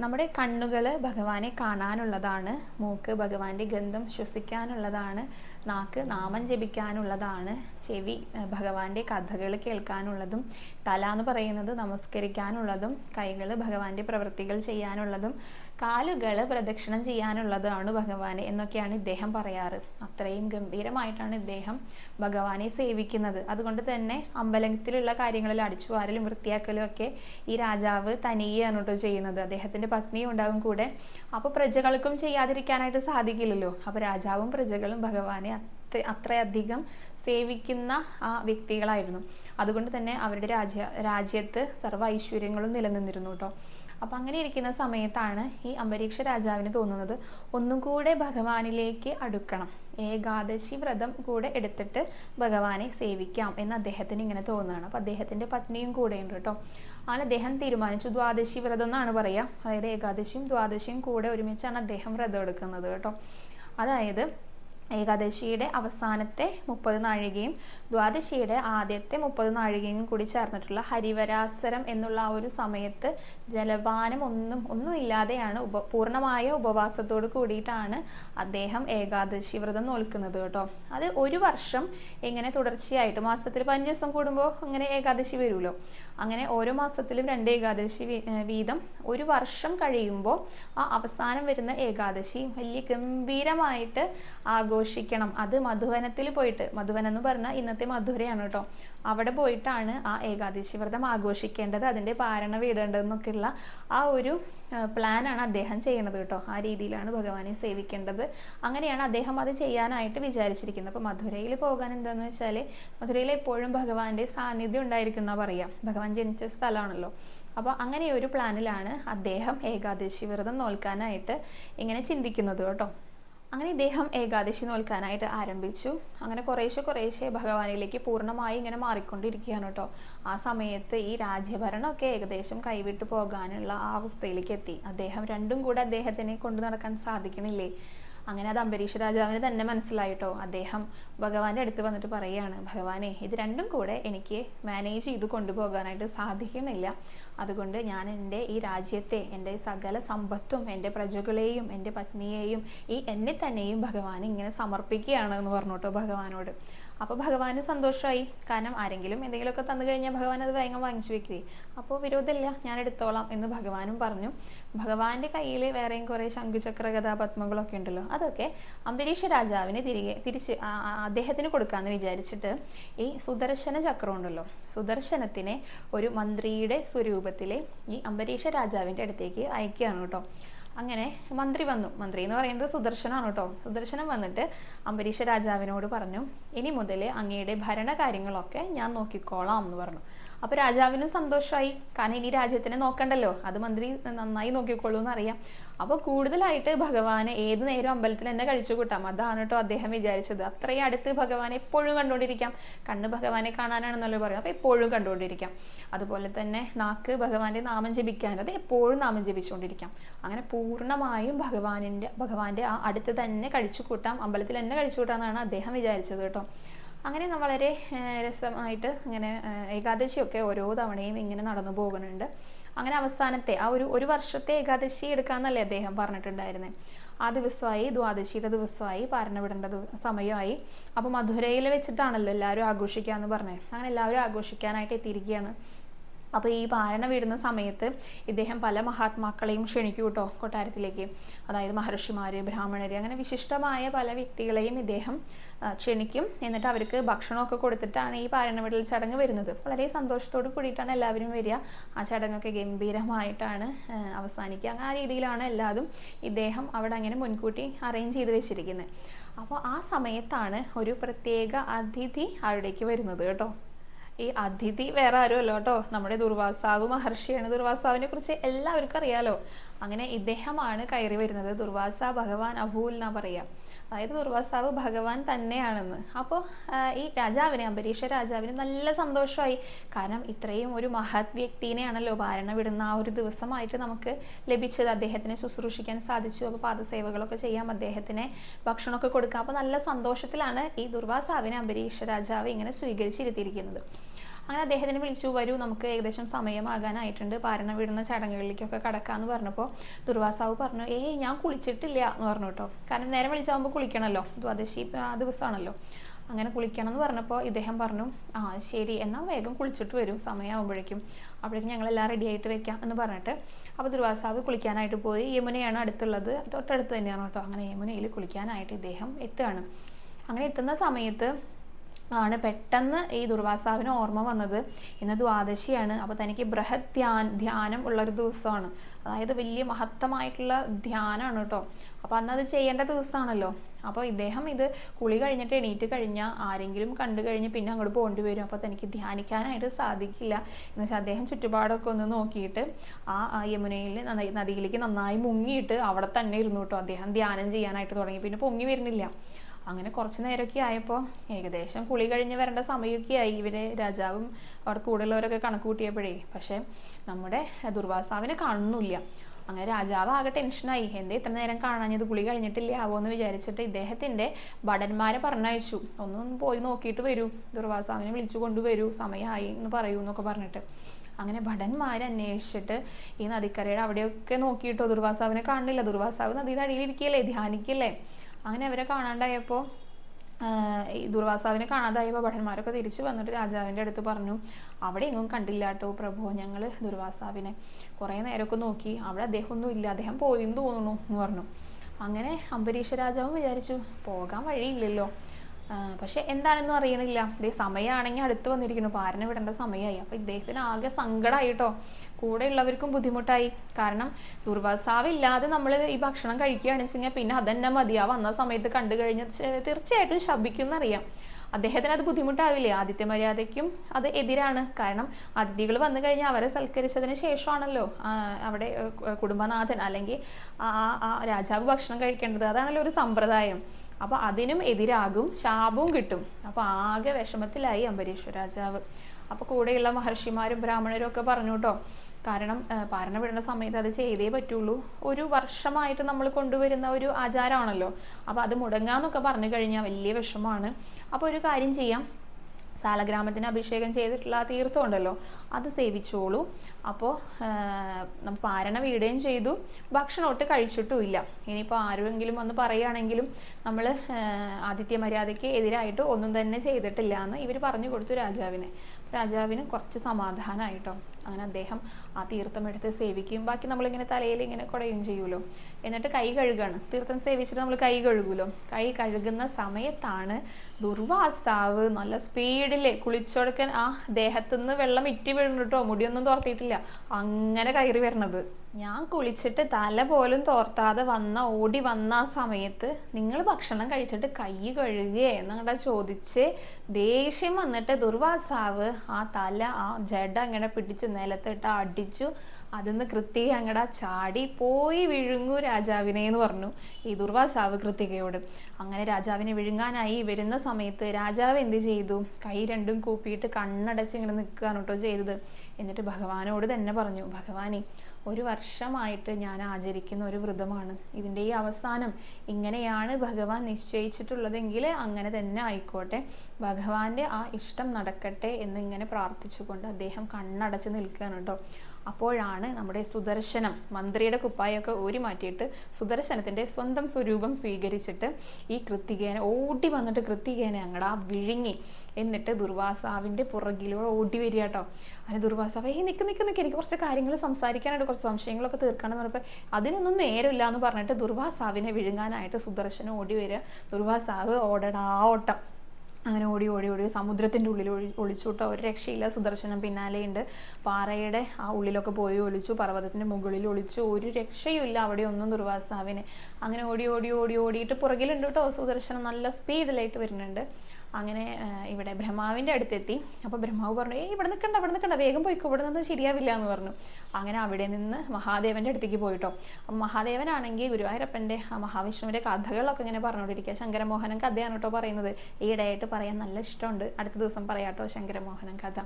നമ്മുടെ കണ്ണുകൾ ഭഗവാനെ കാണാനുള്ളതാണ് മൂക്ക് ഭഗവാന്റെ ഗന്ധം ശ്വസിക്കാനുള്ളതാണ് നാക്ക് നാമം ജപിക്കാനുള്ളതാണ് ചെവി ഭഗവാന്റെ കഥകൾ കേൾക്കാനുള്ളതും തല എന്ന് പറയുന്നത് നമസ്കരിക്കാനുള്ളതും കൈകൾ ഭഗവാന്റെ പ്രവൃത്തികൾ ചെയ്യാനുള്ളതും കാലുകൾ പ്രദക്ഷിണം ചെയ്യാനുള്ളതാണ് ഭഗവാനെ എന്നൊക്കെയാണ് ഇദ്ദേഹം പറയാറ്. അത്രയും ഗംഭീരമായിട്ടാണ് ഇദ്ദേഹം ഭഗവാനെ സേവിക്കുന്നത്. അതുകൊണ്ട് തന്നെ അമ്പലത്തിലുള്ള കാര്യങ്ങളിൽ അടിച്ചുവാരലും വൃത്തിയാക്കലും ഒക്കെ ഈ രാജാവ് തനിയാണ് കേട്ടോ ചെയ്യുന്നത്. അദ്ദേഹത്തിന്റെ പത്നിയും ഉണ്ടാകും കൂടെ. അപ്പോൾ പ്രജകൾക്കും ചെയ്യാതിരിക്കാനായിട്ട് സാധിക്കില്ലല്ലോ. അപ്പോൾ രാജാവും പ്രജകളും ഭഗവാനെ അത്ര അത്രയധികം സേവിക്കുന്ന ആ വ്യക്തികളായിരുന്നു. അതുകൊണ്ട് തന്നെ അവരുടെ രാജ്യ രാജ്യത്ത് സർവ ഐശ്വര്യങ്ങളും നിലനിന്നിരുന്നു കേട്ടോ. അപ്പം അങ്ങനെ ഇരിക്കുന്ന സമയത്താണ് ഈ അംബരീക്ഷ രാജാവിന് തോന്നുന്നത് ഒന്നും കൂടെ ഭഗവാനിലേക്ക് അടുക്കണം. ഏകാദശി വ്രതം കൂടെ എടുത്തിട്ട് ഭഗവാനെ സേവിക്കാം എന്ന് അദ്ദേഹത്തിന് ഇങ്ങനെ തോന്നുകയാണ്. അപ്പം അദ്ദേഹത്തിന്റെ പത്നിയും കൂടെ ഉണ്ട് കേട്ടോ. അങ്ങനെ അദ്ദേഹം തീരുമാനിച്ചു ദ്വാദശി വ്രതം എന്നാണ് പറയുക. അതായത് ഏകാദശിയും ദ്വാദശിയും കൂടെ ഒരുമിച്ചാണ് അദ്ദേഹം വ്രതം എടുക്കുന്നത് കേട്ടോ. അതായത് ഏകാദശിയുടെ അവസാനത്തെ മുപ്പത് നാഴികയും ദ്വാദശിയുടെ ആദ്യത്തെ മുപ്പത് നാഴികയും കൂടി ചേർന്നിട്ടുള്ള ഹരിവരാസരം എന്നുള്ള ആ ഒരു സമയത്ത് ജലപാനം ഒന്നും ഒന്നും ഇല്ലാതെയാണ് ഉപ പൂർണമായ ഉപവാസത്തോട് കൂടിയിട്ടാണ് അദ്ദേഹം ഏകാദശി വ്രതം നോൽക്കുന്നത് കേട്ടോ. അത് ഒരു വർഷം ഇങ്ങനെ തുടർച്ചയായിട്ട് മാസത്തിൽ പതിനഞ്ച് ദിവസം കൂടുമ്പോൾ അങ്ങനെ ഏകാദശി വരുമല്ലോ. അങ്ങനെ ഓരോ മാസത്തിലും രണ്ട് ഏകാദശി വീതം ഒരു വർഷം കഴിയുമ്പോൾ ആ അവസാനം വരുന്ന ഏകാദശി വലിയ ഗംഭീരമായിട്ട് ആഘോഷിക്കണം. അത് മധുവനത്തിൽ പോയിട്ട് മധുവനം എന്ന് പറഞ്ഞാൽ ഇന്നത്തെ മധുരയാണ് കേട്ടോ. അവിടെ പോയിട്ടാണ് ആ ഏകാദശി വ്രതം ആഘോഷിക്കേണ്ടത്. അതിന്റെ പാരണ വീടേണ്ടതെന്നൊക്കെയുള്ള ആ ഒരു പ്ലാനാണ് അദ്ദേഹം ചെയ്യുന്നത് കേട്ടോ. ആ രീതിയിലാണ് ഭഗവാനെ സേവിക്കേണ്ടത്. അങ്ങനെയാണ് അദ്ദേഹം അത് ചെയ്യാനായിട്ട് വിചാരിച്ചിരിക്കുന്നത്. അപ്പോൾ മധുരയിൽ പോകാൻ എന്താണെന്ന് വെച്ചാൽ മധുരയിൽ എപ്പോഴും ഭഗവാന്റെ സാന്നിധ്യം ഉണ്ടായിരിക്കുന്ന പറയാം. ഭഗവാൻ ജനിച്ച സ്ഥലമാണല്ലോ. അപ്പോൾ അങ്ങനെ ഒരു പ്ലാനിലാണ് അദ്ദേഹം ഏകാദശി വ്രതം നോൽക്കാനായിട്ട് ഇങ്ങനെ ചിന്തിക്കുന്നത് കേട്ടോ. അങ്ങനെ ഇദ്ദേഹം ഏകാദശി നോൽക്കാനായിട്ട് ആരംഭിച്ചു. അങ്ങനെ കുറേശ്ശെ കുറേശ്ശെ ഭഗവാനിലേക്ക് പൂർണമായി ഇങ്ങനെ മാറിക്കൊണ്ടിരിക്കുകയാണ് കേട്ടോ. ആ സമയത്ത് ഈ രാജ്യഭരണമൊക്കെ ഏകദേശം കൈവിട്ടു പോകാനുള്ള ആ അവസ്ഥയിലേക്ക് എത്തി. അദ്ദേഹം രണ്ടും കൂടെ അദ്ദേഹത്തിനെ കൊണ്ടു നടക്കാൻ സാധിക്കണില്ലേ? അങ്ങനെ അത് അംബരീഷ രാജാവിന് തന്നെ മനസ്സിലായിട്ടോ? അദ്ദേഹം ഭഗവാന്റെ അടുത്ത് വന്നിട്ട് പറയുകയാണ് ഭഗവാനെ ഇത് രണ്ടും കൂടെ എനിക്ക് മാനേജ് ചെയ്ത് കൊണ്ടുപോകാനായിട്ട് സാധിക്കുന്നില്ല. അതുകൊണ്ട് ഞാൻ എന്റെ ഈ രാജ്യത്തെ എന്റെ സകല സമ്പത്തും എന്റെ പ്രജകളെയും എന്റെ പത്നിയെയും ഈ എന്നെ തന്നെയും ഭഗവാൻ ഇങ്ങനെ സമർപ്പിക്കുകയാണ് എന്ന് പറഞ്ഞു കേട്ടോ ഭഗവാനോട്. അപ്പോൾ ഭഗവാന് സന്തോഷമായി കാരണം ആരെങ്കിലും എന്തെങ്കിലുമൊക്കെ തന്നു കഴിഞ്ഞാൽ ഭഗവാൻ അത് വേഗം വാങ്ങിച്ചു വെക്കുകയെ അപ്പോൾ വിരോധമില്ല ഞാൻ എടുത്തോളാം എന്ന് ഭഗവാനും പറഞ്ഞു. ഭഗവാന്റെ കയ്യിൽ വേറെയും കുറേ ശംഖുചക്ര കഥാപത്മങ്ങളൊക്കെ ഉണ്ടല്ലോ. അതൊക്കെ അംബരീഷ രാജാവിന് തിരികെ തിരിച്ച് അദ്ദേഹത്തിന് കൊടുക്കാമെന്ന് വിചാരിച്ചിട്ട് ഈ സുദർശന ചക്രം ഉണ്ടല്ലോ. സുദർശനത്തിനെ ഒരു മന്ത്രിയുടെ സ്വരൂപത്തിലെ ഈ അംബരീഷ രാജാവിന്റെ അടുത്തേക്ക് അയക്കുകയാണ് കേട്ടോ. അങ്ങനെ മന്ത്രി വന്നു. മന്ത്രി എന്ന് പറയുന്നത് സുദർശനാണ് കേട്ടോ. സുദർശനം വന്നിട്ട് അംബരീഷ രാജാവിനോട് പറഞ്ഞു ഇനി മുതൽ അങ്ങയുടെ ഭരണകാര്യങ്ങളൊക്കെ ഞാൻ നോക്കിക്കോളാം എന്ന് പറഞ്ഞു. അപ്പോൾ രാജാവിനും സന്തോഷമായി കാരണം ഇനി രാജ്യത്തിനെ നോക്കണ്ടല്ലോ. അത് മന്ത്രി നന്നായി നോക്കിക്കോളൂ എന്നറിയാം. അപ്പോൾ കൂടുതലായിട്ട് ഭഗവാനെ ഏത് നേരം അമ്പലത്തിൽ എന്നെ കഴിച്ചു കൂട്ടാം. അതാണ് കേട്ടോ അദ്ദേഹം വിചാരിച്ചത്. അത്രയും അടുത്ത് ഭഗവാനെ എപ്പോഴും കണ്ടുകൊണ്ടിരിക്കാം. കണ്ണ് ഭഗവാനെ കാണാനാണെന്നല്ലോ പറയും അപ്പോൾ എപ്പോഴും കണ്ടുകൊണ്ടിരിക്കാം. അതുപോലെ തന്നെ നാക്ക് ഭഗവാന്റെ നാമം ജപിക്കാൻ അത് എപ്പോഴും നാമം ജപിച്ചുകൊണ്ടിരിക്കാം. അങ്ങനെ പൂർണമായും ഭഗവാനിന്റെ ഭഗവാന്റെ ആ അടുത്ത് തന്നെ കഴിച്ചു കൂട്ടാം. അമ്പലത്തിൽ തന്നെ കഴിച്ചു കൂട്ടാമെന്നാണ് അദ്ദേഹം വിചാരിച്ചത് കേട്ടോ അങ്ങനെ വളരെ രസമായിട്ട് ഇങ്ങനെ ഏകാദശിയൊക്കെ ഓരോ തവണയും ഇങ്ങനെ നടന്നു പോകുന്നുണ്ട്. അങ്ങനെ അവസാനത്തെ ആ ഒരു ഒരു വർഷത്തെ ഏകാദശി എടുക്കാന്നല്ലേ അദ്ദേഹം പറഞ്ഞിട്ടുണ്ടായിരുന്നത് ആ ദിവസമായി ദ്വാദശിയുടെ ദിവസമായി പാരണ വിടേണ്ട സമയമായി. അപ്പോൾ മധുരയിൽ വെച്ചിട്ടാണല്ലോ എല്ലാവരും ആഘോഷിക്കാന്ന് പറഞ്ഞത് അങ്ങനെ എല്ലാവരും ആഘോഷിക്കാനായിട്ട് എത്തിയിരിക്കുകയാണ് അപ്പോൾ ഈ പാരണ വീടുന്ന സമയത്ത് ഇദ്ദേഹം പല മഹാത്മാക്കളെയും ക്ഷണിക്കും കേട്ടോ കൊട്ടാരത്തിലേക്ക്. അതായത് മഹർഷിമാര് ബ്രാഹ്മണര് അങ്ങനെ വിശിഷ്ടമായ പല വ്യക്തികളെയും ഇദ്ദേഹം ക്ഷണിക്കും. എന്നിട്ട് അവർക്ക് ഭക്ഷണമൊക്കെ കൊടുത്തിട്ടാണ് ഈ പാരണ വീടൽ ചടങ്ങ് വരുന്നത്. വളരെ സന്തോഷത്തോട് കൂടിയിട്ടാണ് എല്ലാവരും വരിക. ആ ചടങ്ങൊക്കെ ഗംഭീരമായിട്ടാണ് അവസാനിക്കുക. ആ രീതിയിലാണ് എല്ലാതും ഇദ്ദേഹം അവിടെ അങ്ങനെ മുൻകൂട്ടി അറേഞ്ച് ചെയ്ത് വെച്ചിരിക്കുന്നത് അപ്പോൾ ആ സമയത്താണ് ഒരു പ്രത്യേക അതിഥി അവിടേക്ക് വരുന്നത് കേട്ടോ. ഈ അതിഥി വേറെ ആരും അല്ല കേട്ടോ. നമ്മുടെ ദുർവാസാവ് മഹർഷിയാണ്. ദുർവാസാവിനെ കുറിച്ച് എല്ലാവർക്കും അറിയാലോ. അങ്ങനെ ഇദ്ദേഹമാണ് കയറി വരുന്നത്. ദുർവാസ ഭഗവാൻ അഭൂൽ എന്നാ പറയാ. അതായത് ദുർവാസാവ് ഭഗവാൻ തന്നെയാണെന്ന്. അപ്പോൾ ഈ രാജാവിന് അംബരീഷ രാജാവിന് നല്ല സന്തോഷമായി. കാരണം ഇത്രയും ഒരു മഹത് വ്യക്തിനെയാണല്ലോ ഭാരണ വിടുന്ന ആ ഒരു ദിവസമായിട്ട് നമുക്ക് ലഭിച്ചത്. അദ്ദേഹത്തിനെ ശുശ്രൂഷിക്കാൻ സാധിച്ചു. അപ്പോൾ പാദസേവകളൊക്കെ ചെയ്യാം. അദ്ദേഹത്തിന് ഭക്ഷണമൊക്കെ കൊടുക്കാം. അപ്പോൾ നല്ല സന്തോഷത്തിലാണ് ഈ ദുർവാസാവിനെ അംബരീഷ രാജാവ് ഇങ്ങനെ സ്വീകരിച്ചിരുത്തിയിരിക്കുന്നത്. അങ്ങനെ അദ്ദേഹത്തിന് വിളിച്ചു വരൂ നമുക്ക് ഏകദേശം സമയമാകാനായിട്ടുണ്ട്. പാരണ വിടുന്ന ചടങ്ങുകളിലേക്കൊക്കെ കടക്കാന്ന് പറഞ്ഞപ്പോൾ ദുർവാസാവ് പറഞ്ഞു ഏയ് ഞാൻ കുളിച്ചിട്ടില്ല എന്ന് പറഞ്ഞു കേട്ടോ കാരണം നേരം വിളിച്ചാകുമ്പോൾ കുളിക്കണമല്ലോ ദ്വാദശി ആ ദിവസമാണല്ലോ അങ്ങനെ കുളിക്കണം എന്ന് പറഞ്ഞപ്പോൾ ഇദ്ദേഹം പറഞ്ഞു ആ ശരി എന്നാൽ വേഗം കുളിച്ചിട്ട് വരും സമയമാകുമ്പോഴേക്കും അപ്പോഴേക്കും ഞങ്ങളെല്ലാം റെഡി ആയിട്ട് വെക്കാം എന്ന് പറഞ്ഞിട്ട് അപ്പോൾ ദുർവാസാവ് കുളിക്കാനായിട്ട് പോയി. യമുനയാണ് അടുത്തുള്ളത് തൊട്ടടുത്ത് തന്നെയാണ് കേട്ടോ അങ്ങനെ യമുനയിൽ കുളിക്കാനായിട്ട് ഇദ്ദേഹം എത്തുകയാണ്. അങ്ങനെ എത്തുന്ന സമയത്ത് ആണ് പെട്ടെന്ന് ഈ ദുർവാസാവിന് ഓർമ്മ വന്നത്. ഇന്ന് ദ്വാദശിയാണ്. അപ്പോൾ തനിക്ക് ബൃഹത് ധ്യാൻ ധ്യാനം ഉള്ളൊരു ദിവസമാണ്. അതായത് വലിയ മഹത്തമായിട്ടുള്ള ധ്യാനമാണ് കേട്ടോ അപ്പോൾ അന്ന് അത് ചെയ്യേണ്ട ദിവസമാണല്ലോ അപ്പോൾ ഇദ്ദേഹം ഇത് കുളി കഴിഞ്ഞിട്ട് എണീറ്റ് കഴിഞ്ഞാൽ ആരെങ്കിലും കണ്ടു കഴിഞ്ഞ് പിന്നെ അങ്ങോട്ട് പോകേണ്ടി വരും. അപ്പോൾ തനിക്ക് ധ്യാനിക്കാനായിട്ട് സാധിക്കില്ല. എന്ന് വെച്ചാൽ അദ്ദേഹം ചുറ്റുപാടൊക്കെ ഒന്ന് നോക്കിയിട്ട് ആ യമുനയിൽ നദിയിലേക്ക് നന്നായി മുങ്ങിയിട്ട് അവിടെ തന്നെ ഇരുന്നു കേട്ടോ അദ്ദേഹം ധ്യാനം ചെയ്യാനായിട്ട് തുടങ്ങി. പിന്നെ പൊങ്ങി വരുന്നില്ല. അങ്ങനെ കുറച്ച് നേരമൊക്കെ ആയപ്പോൾ ഏകദേശം കുളി കഴിഞ്ഞ് വരേണ്ട സമയമൊക്കെ ആയി. ഇവരെ രാജാവും അവിടെ കൂടുതലുള്ളവരൊക്കെ കണക്ക് കൂട്ടിയപ്പോഴേ. പക്ഷേ നമ്മുടെ ദുർവാസാവിനെ കാണുന്നില്ല അങ്ങനെ രാജാവ് ആകെ ടെൻഷനായി. എന്തേ ഇത്ര നേരം കാണാഞ്ഞത് കുളി കഴിഞ്ഞിട്ടില്ല? ആവോ? എന്ന് വിചാരിച്ചിട്ട് ഇദ്ദേഹത്തിന്റെ ഭടന്മാരെ പറഞ്ഞയച്ചു. ഒന്നും പോയി നോക്കിയിട്ട് വരൂ. ദുർവാസാവിനെ വിളിച്ചു കൊണ്ടുവരൂ. സമയമായി എന്ന് പറയൂ എന്നൊക്കെ പറഞ്ഞിട്ട്. അങ്ങനെ ഭടന്മാരെ അന്വേഷിച്ചിട്ട് ഈ നദിക്കരയുടെ അവിടെയൊക്കെ നോക്കിയിട്ടോ. ദുർവാസാവിനെ കാണില്ല ദുർവാസാവ് നദിയുടെ അടിയിലിരിക്കല്ലേ ധ്യാനിക്കല്ലേ അങ്ങനെ അവരെ കാണാണ്ടായപ്പോൾ ഈ ദുർവാസാവിനെ കാണാതായപ്പോൾ ഭടന്മാരൊക്കെ തിരിച്ചു വന്നിട്ട് രാജാവിന്റെ അടുത്ത് പറഞ്ഞു അവിടെ എങ്ങും കണ്ടില്ല കേട്ടോ പ്രഭു ഞങ്ങൾ ദുർവാസാവിനെ കുറേ നേരമൊക്കെ നോക്കി അവിടെ അദ്ദേഹം ഒന്നും ഇല്ല അദ്ദേഹം പോയി എന്ന് തോന്നുന്നു എന്ന് പറഞ്ഞു. അങ്ങനെ അംബരീഷ രാജാവും വിചാരിച്ചു പോകാൻ വഴിയില്ലല്ലോ. പക്ഷെ എന്താണെന്നും അറിയണില്ല. ഇതേ സമയമാണെങ്കിൽ അടുത്ത് വന്നിരിക്കുന്നു. പാരനെ വിടേണ്ട സമയമായി അപ്പൊ ഇദ്ദേഹത്തിന് ആകെ സങ്കടമായിട്ടോ കൂടെ ഉള്ളവർക്കും ബുദ്ധിമുട്ടായി. കാരണം ദുർവാസാവില്ലാതെ നമ്മൾ ഈ ഭക്ഷണം കഴിക്കുകയാണെന്ന് വെച്ച് കഴിഞ്ഞാൽ പിന്നെ അതന്നെ മതിയാവും വന്ന സമയത്ത് കണ്ടു കഴിഞ്ഞാൽ തീർച്ചയായിട്ടും ശപിക്കുന്നറിയാം അദ്ദേഹത്തിന് അത് ബുദ്ധിമുട്ടാവില്ലേ? ആദിത്യ മര്യാദയ്ക്കും അത് എതിരാണ്. കാരണം അതിഥികൾ വന്നു കഴിഞ്ഞാൽ അവരെ സൽക്കരിച്ചതിന് ശേഷമാണല്ലോ അവിടെ കുടുംബനാഥൻ അല്ലെങ്കിൽ ആ രാജാവ് ഭക്ഷണം കഴിക്കേണ്ടത്. അതാണല്ലോ ഒരു സമ്പ്രദായം. അപ്പോൾ അതിനും എതിരാകും ശാപവും കിട്ടും. അപ്പോൾ ആകെ വിഷമത്തിലായി അംബരീഷ് രാജാവ്. അപ്പോൾ കൂടെയുള്ള മഹർഷിമാരും ബ്രാഹ്മണരും ഒക്കെ പറഞ്ഞു കേട്ടോ കാരണം പാരണ വിടുന്ന സമയത്ത് അത് ചെയ്തേ പറ്റുള്ളൂ. ഒരു വർഷമായിട്ട് നമ്മൾ കൊണ്ടുവരുന്ന ഒരു ആചാരമാണല്ലോ. അപ്പോൾ അത് മുടങ്ങാന്നൊക്കെ പറഞ്ഞു കഴിഞ്ഞാൽ വലിയ വിഷമമാണ്. അപ്പോൾ ഒരു കാര്യം ചെയ്യാം. സാളഗ്രാമത്തിന് അഭിഷേകം ചെയ്തിട്ടുള്ള ആ തീർത്ഥം ഉണ്ടല്ലോ അത് സേവിച്ചോളൂ. അപ്പോൾ നമ്മൾ പാരണ വീടുകയും ചെയ്തു. ഭക്ഷണം ഒട്ട് കഴിച്ചിട്ടും ഇല്ല. ഇനിയിപ്പോൾ ആരുമെങ്കിലും ഒന്ന് പറയുകയാണെങ്കിലും നമ്മൾ ആദിത്യ മര്യാദയ്ക്ക് എതിരായിട്ട് ഒന്നും തന്നെ ചെയ്തിട്ടില്ല എന്ന് ഇവർ പറഞ്ഞു കൊടുത്തു രാജാവിനെ. രാജാവിന് കുറച്ച് സമാധാനമായിട്ടോ അങ്ങനെ അദ്ദേഹം ആ തീർത്ഥം എടുത്ത് സേവിക്കുകയും ബാക്കി നമ്മളിങ്ങനെ തലയിൽ ഇങ്ങനെ കുടയും ചെയ്യുമല്ലോ. എന്നിട്ട് കൈ കഴുകാണ്. തീർത്ഥം സേവിച്ചിട്ട് നമ്മൾ കൈ കഴുകുമല്ലോ കൈ കഴുകുന്ന സമയത്താണ് ദുർവാസാവ് നല്ല സ്പീഡിൽ കുളിച്ചൊടുക്കൻ ആ ദേഹത്തുനിന്ന് വെള്ളം ഇറ്റി വീഴുന്നുട്ടോ മുടിയൊന്നും തോർത്തിയിട്ടില്ല. അങ്ങനെ കയറി വരണത്. ഞാൻ കുളിച്ചിട്ട് തല പോലും തോർത്താതെ വന്ന ഓടി വന്ന ആ സമയത്ത് നിങ്ങൾ ഭക്ഷണം കഴിച്ചിട്ട് കൈ കഴുകുകയെ എന്നങ്ങടെ ചോദിച്ച് ദേഷ്യം വന്നിട്ട് ദുർവാസാവ് ആ തല ആ ജഡ അങ്ങനെ പിടിച്ച് നിലത്തിട്ട് അടിച്ചു. അതിന്ന് കൃത്യ അങ്ങടെ ചാടി പോയി വിഴുങ്ങു രാജാവിനെ എന്ന് പറഞ്ഞു. ഈ ദുർവാസാവ് കൃത്തികയോട് അങ്ങനെ രാജാവിനെ വിഴുങ്ങാനായി വരുന്ന സമയത്ത് രാജാവ് എന്ത് ചെയ്തു? കൈ രണ്ടും കൂപ്പിയിട്ട് കണ്ണടച്ച് ഇങ്ങനെ നിൽക്കുകയാണ് കേട്ടോ ചെയ്തത്. എന്നിട്ട് ഭഗവാനോട് തന്നെ പറഞ്ഞു ഭഗവാനെ ഒരു വർഷമായിട്ട് ഞാൻ ആചരിക്കുന്ന ഒരു വ്രതമാണ്. ഇതിന്റെ ഈ അവസാനം ഇങ്ങനെയാണ് ഭഗവാൻ നിശ്ചയിച്ചിട്ടുള്ളതെങ്കിൽ അങ്ങനെ തന്നെ ആയിക്കോട്ടെ. ഭഗവാന്റെ ആ ഇഷ്ടം നടക്കട്ടെ എന്നിങ്ങനെ പ്രാർത്ഥിച്ചുകൊണ്ട് അദ്ദേഹം കണ്ണടച്ച് നിൽക്കുകയാണ് കേട്ടോ. അപ്പോഴാണ് നമ്മുടെ സുദർശനം മന്ത്രിയുടെ കുപ്പായൊക്കെ ഊരി മാറ്റിയിട്ട് സുദർശനത്തിന്റെ സ്വന്തം സ്വരൂപം സ്വീകരിച്ചിട്ട് ഈ കൃത്തികേനെ ഓടി വന്നിട്ട് കൃത്തികേനെ അങ്ങടാ വിഴുങ്ങി. എന്നിട്ട് ദുർവാസാവിന്റെ പുറകിലൂടെ ഓടി വരിക കേട്ടോ അങ്ങനെ ദുർവാസാവ് ഈ നിൽക്ക് നിൽക്ക് നിൽക്ക് എനിക്ക് കുറച്ച് കാര്യങ്ങൾ സംസാരിക്കാനായിട്ട് കുറച്ച് സംശയങ്ങളൊക്കെ തീർക്കണമെന്ന് പറഞ്ഞപ്പോൾ അതിനൊന്നും നേരമില്ല എന്ന് പറഞ്ഞിട്ട് ദുർവാസാവിനെ വിഴുങ്ങാനായിട്ട് സുദർശനം ഓടി വരിക. ദുർവാസാവ് ഓടടാ ഓട്ടം. അങ്ങനെ ഓടി ഓടി ഓടി സമുദ്രത്തിന്റെ ഉള്ളിൽ ഒളി ഒളിച്ചുവിട്ട ഒരു രക്ഷയില്ല. സുദർശനം പിന്നാലെയുണ്ട് പാറയുടെ ആ ഉള്ളിലൊക്കെ പോയി ഒളിച്ചു. പർവതത്തിന്റെ മുകളിൽ ഒളിച്ചു. ഒരു രക്ഷയുമില്ല അവിടെ ഒന്നും ദുർവാസാവിന്. അങ്ങനെ ഓടി ഓടി ഓടി ഓടിയിട്ട് പുറകിലുണ്ട് കേട്ടോ സുദർശനം. നല്ല സ്പീഡിലായിട്ട് വരുന്നുണ്ട്. അങ്ങനെ ഇവിടെ ബ്രഹ്മാവിന്റെ അടുത്തെത്തി. അപ്പോൾ ബ്രഹ്മാവ് പറഞ്ഞു ഏ ഇവിടെ നിൽക്കണ്ട ഇവിടെ നിൽക്കണ്ട വേഗം പോയിക്കോ ഇവിടെ നിന്ന് ശരിയാവില്ല എന്ന് പറഞ്ഞു. അങ്ങനെ അവിടെ നിന്ന് മഹാദേവന്റെ അടുത്തേക്ക് പോയിട്ടോ. അപ്പം മഹാദേവനാണെങ്കിൽ ഗുരുവായൂരപ്പന്റെ മഹാവിഷ്ണുവിന്റെ കഥകളൊക്കെ ഇങ്ങനെ പറഞ്ഞുകൊണ്ടിരിക്കുക. ശങ്കരമോഹനൻ കഥയാണ് കേട്ടോ പറയുന്നത്. ഈയിടെയായിട്ട് പറയാൻ നല്ല ഇഷ്ടമുണ്ട്. അടുത്ത ദിവസം പറയാട്ടോ ശങ്കരമോഹനൻ കഥ.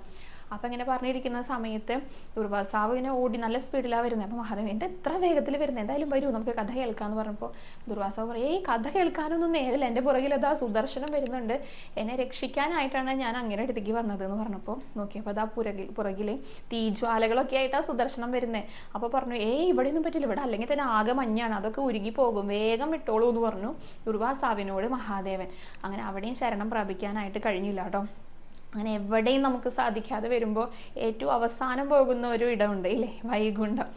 അപ്പം ഇങ്ങനെ പറഞ്ഞിരിക്കുന്ന സമയത്ത് ദുർവാസാവ് ഇങ്ങനെ ഓടി നല്ല സ്പീഡിലാണ് വരുന്നത്. അപ്പോൾ മഹാദേവൻ എന്താ എത്ര വേഗത്തിൽ വരുന്നത്? എന്തായാലും വരൂ നമുക്ക് കഥ കേൾക്കാമെന്ന് പറഞ്ഞപ്പോൾ ദുർവാസാവ് പറയും ഈ കഥ കേൾക്കാനൊന്നും നേരില്ല എന്റെ പുറകിൽ അതാ സുദർശനം വരുന്നുണ്ട്. എന്നെ രക്ഷിക്കാനായിട്ടാണ് ഞാൻ അങ്ങനെ അടുത്തേക്ക് വന്നത് എന്ന് പറഞ്ഞപ്പോൾ നോക്കിയപ്പോൾ അതാ പുറകിൽ പുറകിൽ തീജ്വാലകളൊക്കെ ആയിട്ടാണ് സുദർശനം വരുന്നത് അപ്പോൾ പറഞ്ഞു ഏ ഇവിടെ ഒന്നും പറ്റില്ല. ഇവിടെ അല്ലെങ്കിൽ തന്നെ ആകെ മഞ്ഞാണ്. അതൊക്കെ ഉരുകി പോകും. വേഗം വിട്ടോളൂ എന്ന് പറഞ്ഞു ദുർവാസാവിനോട് മഹാദേവൻ. അങ്ങനെ അവിടെയും ശരണം പ്രാപിക്കാനായിട്ട് കഴിഞ്ഞില്ല കേട്ടോ. അങ്ങനെ എവിടെയും നമുക്ക് സാധിക്കാതെ വരുമ്പോൾ ഏറ്റവും അവസാനം പോകുന്ന ഒരു ഇടമുണ്ട് ഇല്ലേ? വൈകുണ്ഠം.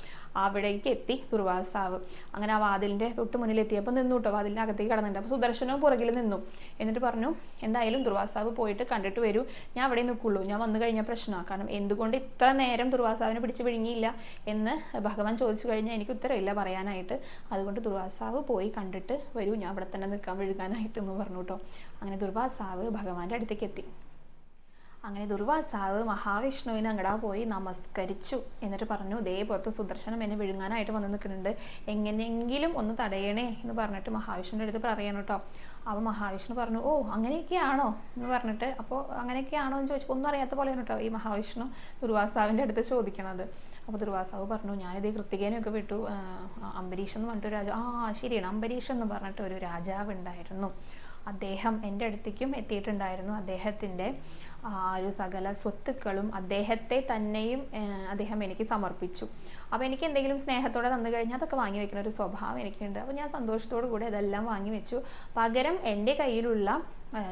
അവിടേക്ക് എത്തി ദുർവാസാവ്. അങ്ങനെ ആ വാതിലിന്റെ തൊട്ട് മുന്നിലെത്തിയപ്പോൾ നിന്നു കേട്ടോ വാതിലിന്റെ അകത്തേക്ക് കടന്നിട്ടുണ്ട് അപ്പോൾ സുദർശനവും പുറകിൽ നിന്നു. എന്നിട്ട് പറഞ്ഞു എന്തായാലും ദുർവാസാവ് പോയിട്ട് കണ്ടിട്ട് വരൂ. ഞാൻ അവിടെ നിൽക്കുള്ളൂ ഞാൻ വന്നു കഴിഞ്ഞാൽ പ്രശ്നമാണ് കാരണം എന്തുകൊണ്ട് ഇത്ര നേരം ദുർവാസാവിനെ പിടിച്ച് വിഴുങ്ങിയില്ല? എന്ന് ഭഗവാൻ ചോദിച്ചു കഴിഞ്ഞാൽ എനിക്ക് ഉത്തരവില്ല പറയാനായിട്ട്. അതുകൊണ്ട് ദുർവാസാവ് പോയി കണ്ടിട്ട് വരൂ. ഞാൻ അവിടെ തന്നെ നിൽക്കാൻ വിഴുകാനായിട്ട് എന്ന് പറഞ്ഞു കേട്ടോ അങ്ങനെ ദുർവാസാവ് ഭഗവാന്റെ അടുത്തേക്ക് എത്തി. അങ്ങനെ ദുർവാസാവ് മഹാവിഷ്ണുവിനെ അങ്ങടാ പോയി നമസ്കരിച്ചു എന്നിട്ട് പറഞ്ഞു ദേ പുറത്ത് സുദർശനം എന്നെ വിഴുങ്ങാനായിട്ട് വന്ന് നിൽക്കുന്നുണ്ട്. എങ്ങനെയെങ്കിലും ഒന്ന് തടയണേ എന്ന് പറഞ്ഞിട്ട് മഹാവിഷ്ണുവിന്റെ അടുത്ത് പറയണം കേട്ടോ. അപ്പോൾ മഹാവിഷ്ണു പറഞ്ഞു ഓ അങ്ങനെയൊക്കെയാണോ? എന്ന് പറഞ്ഞിട്ട് അപ്പോൾ അങ്ങനെയൊക്കെയാണോ? എന്ന് ചോദിച്ചു ഒന്നും അറിയാത്ത പോലെയാണ് കേട്ടോ ഈ മഹാവിഷ്ണു ദുർവാസാവിന്റെ അടുത്ത് ചോദിക്കണത്. അപ്പോൾ ദുർവാസാവ് പറഞ്ഞു ഞാനിത് കൃത്തികേനെയൊക്കെ വിട്ടു. അംബരീഷ് എന്ന് പറഞ്ഞിട്ട് രാജാവ് ആ ശരിയാണ് അംബരീഷ് എന്ന് പറഞ്ഞിട്ട് ഒരു രാജാവ് ഉണ്ടായിരുന്നു അദ്ദേഹം എന്റെ അടുത്തേക്കും എത്തിയിട്ടുണ്ടായിരുന്നു. അദ്ദേഹത്തിന്റെ ആ ഒരു സകല സ്വത്തുക്കളും അദ്ദേഹത്തെ തന്നെയും അദ്ദേഹം എനിക്ക് സമർപ്പിച്ചു. അപ്പോൾ എനിക്ക് എന്തെങ്കിലും സ്നേഹത്തോടെ തന്നു കഴിഞ്ഞാൽ അതൊക്കെ വാങ്ങി വെക്കുന്ന ഒരു സ്വഭാവം എനിക്കുണ്ട്. അപ്പോൾ ഞാൻ സന്തോഷത്തോടു കൂടി അതെല്ലാം വാങ്ങി വെച്ചു. പകരം എന്റെ കയ്യിലുള്ള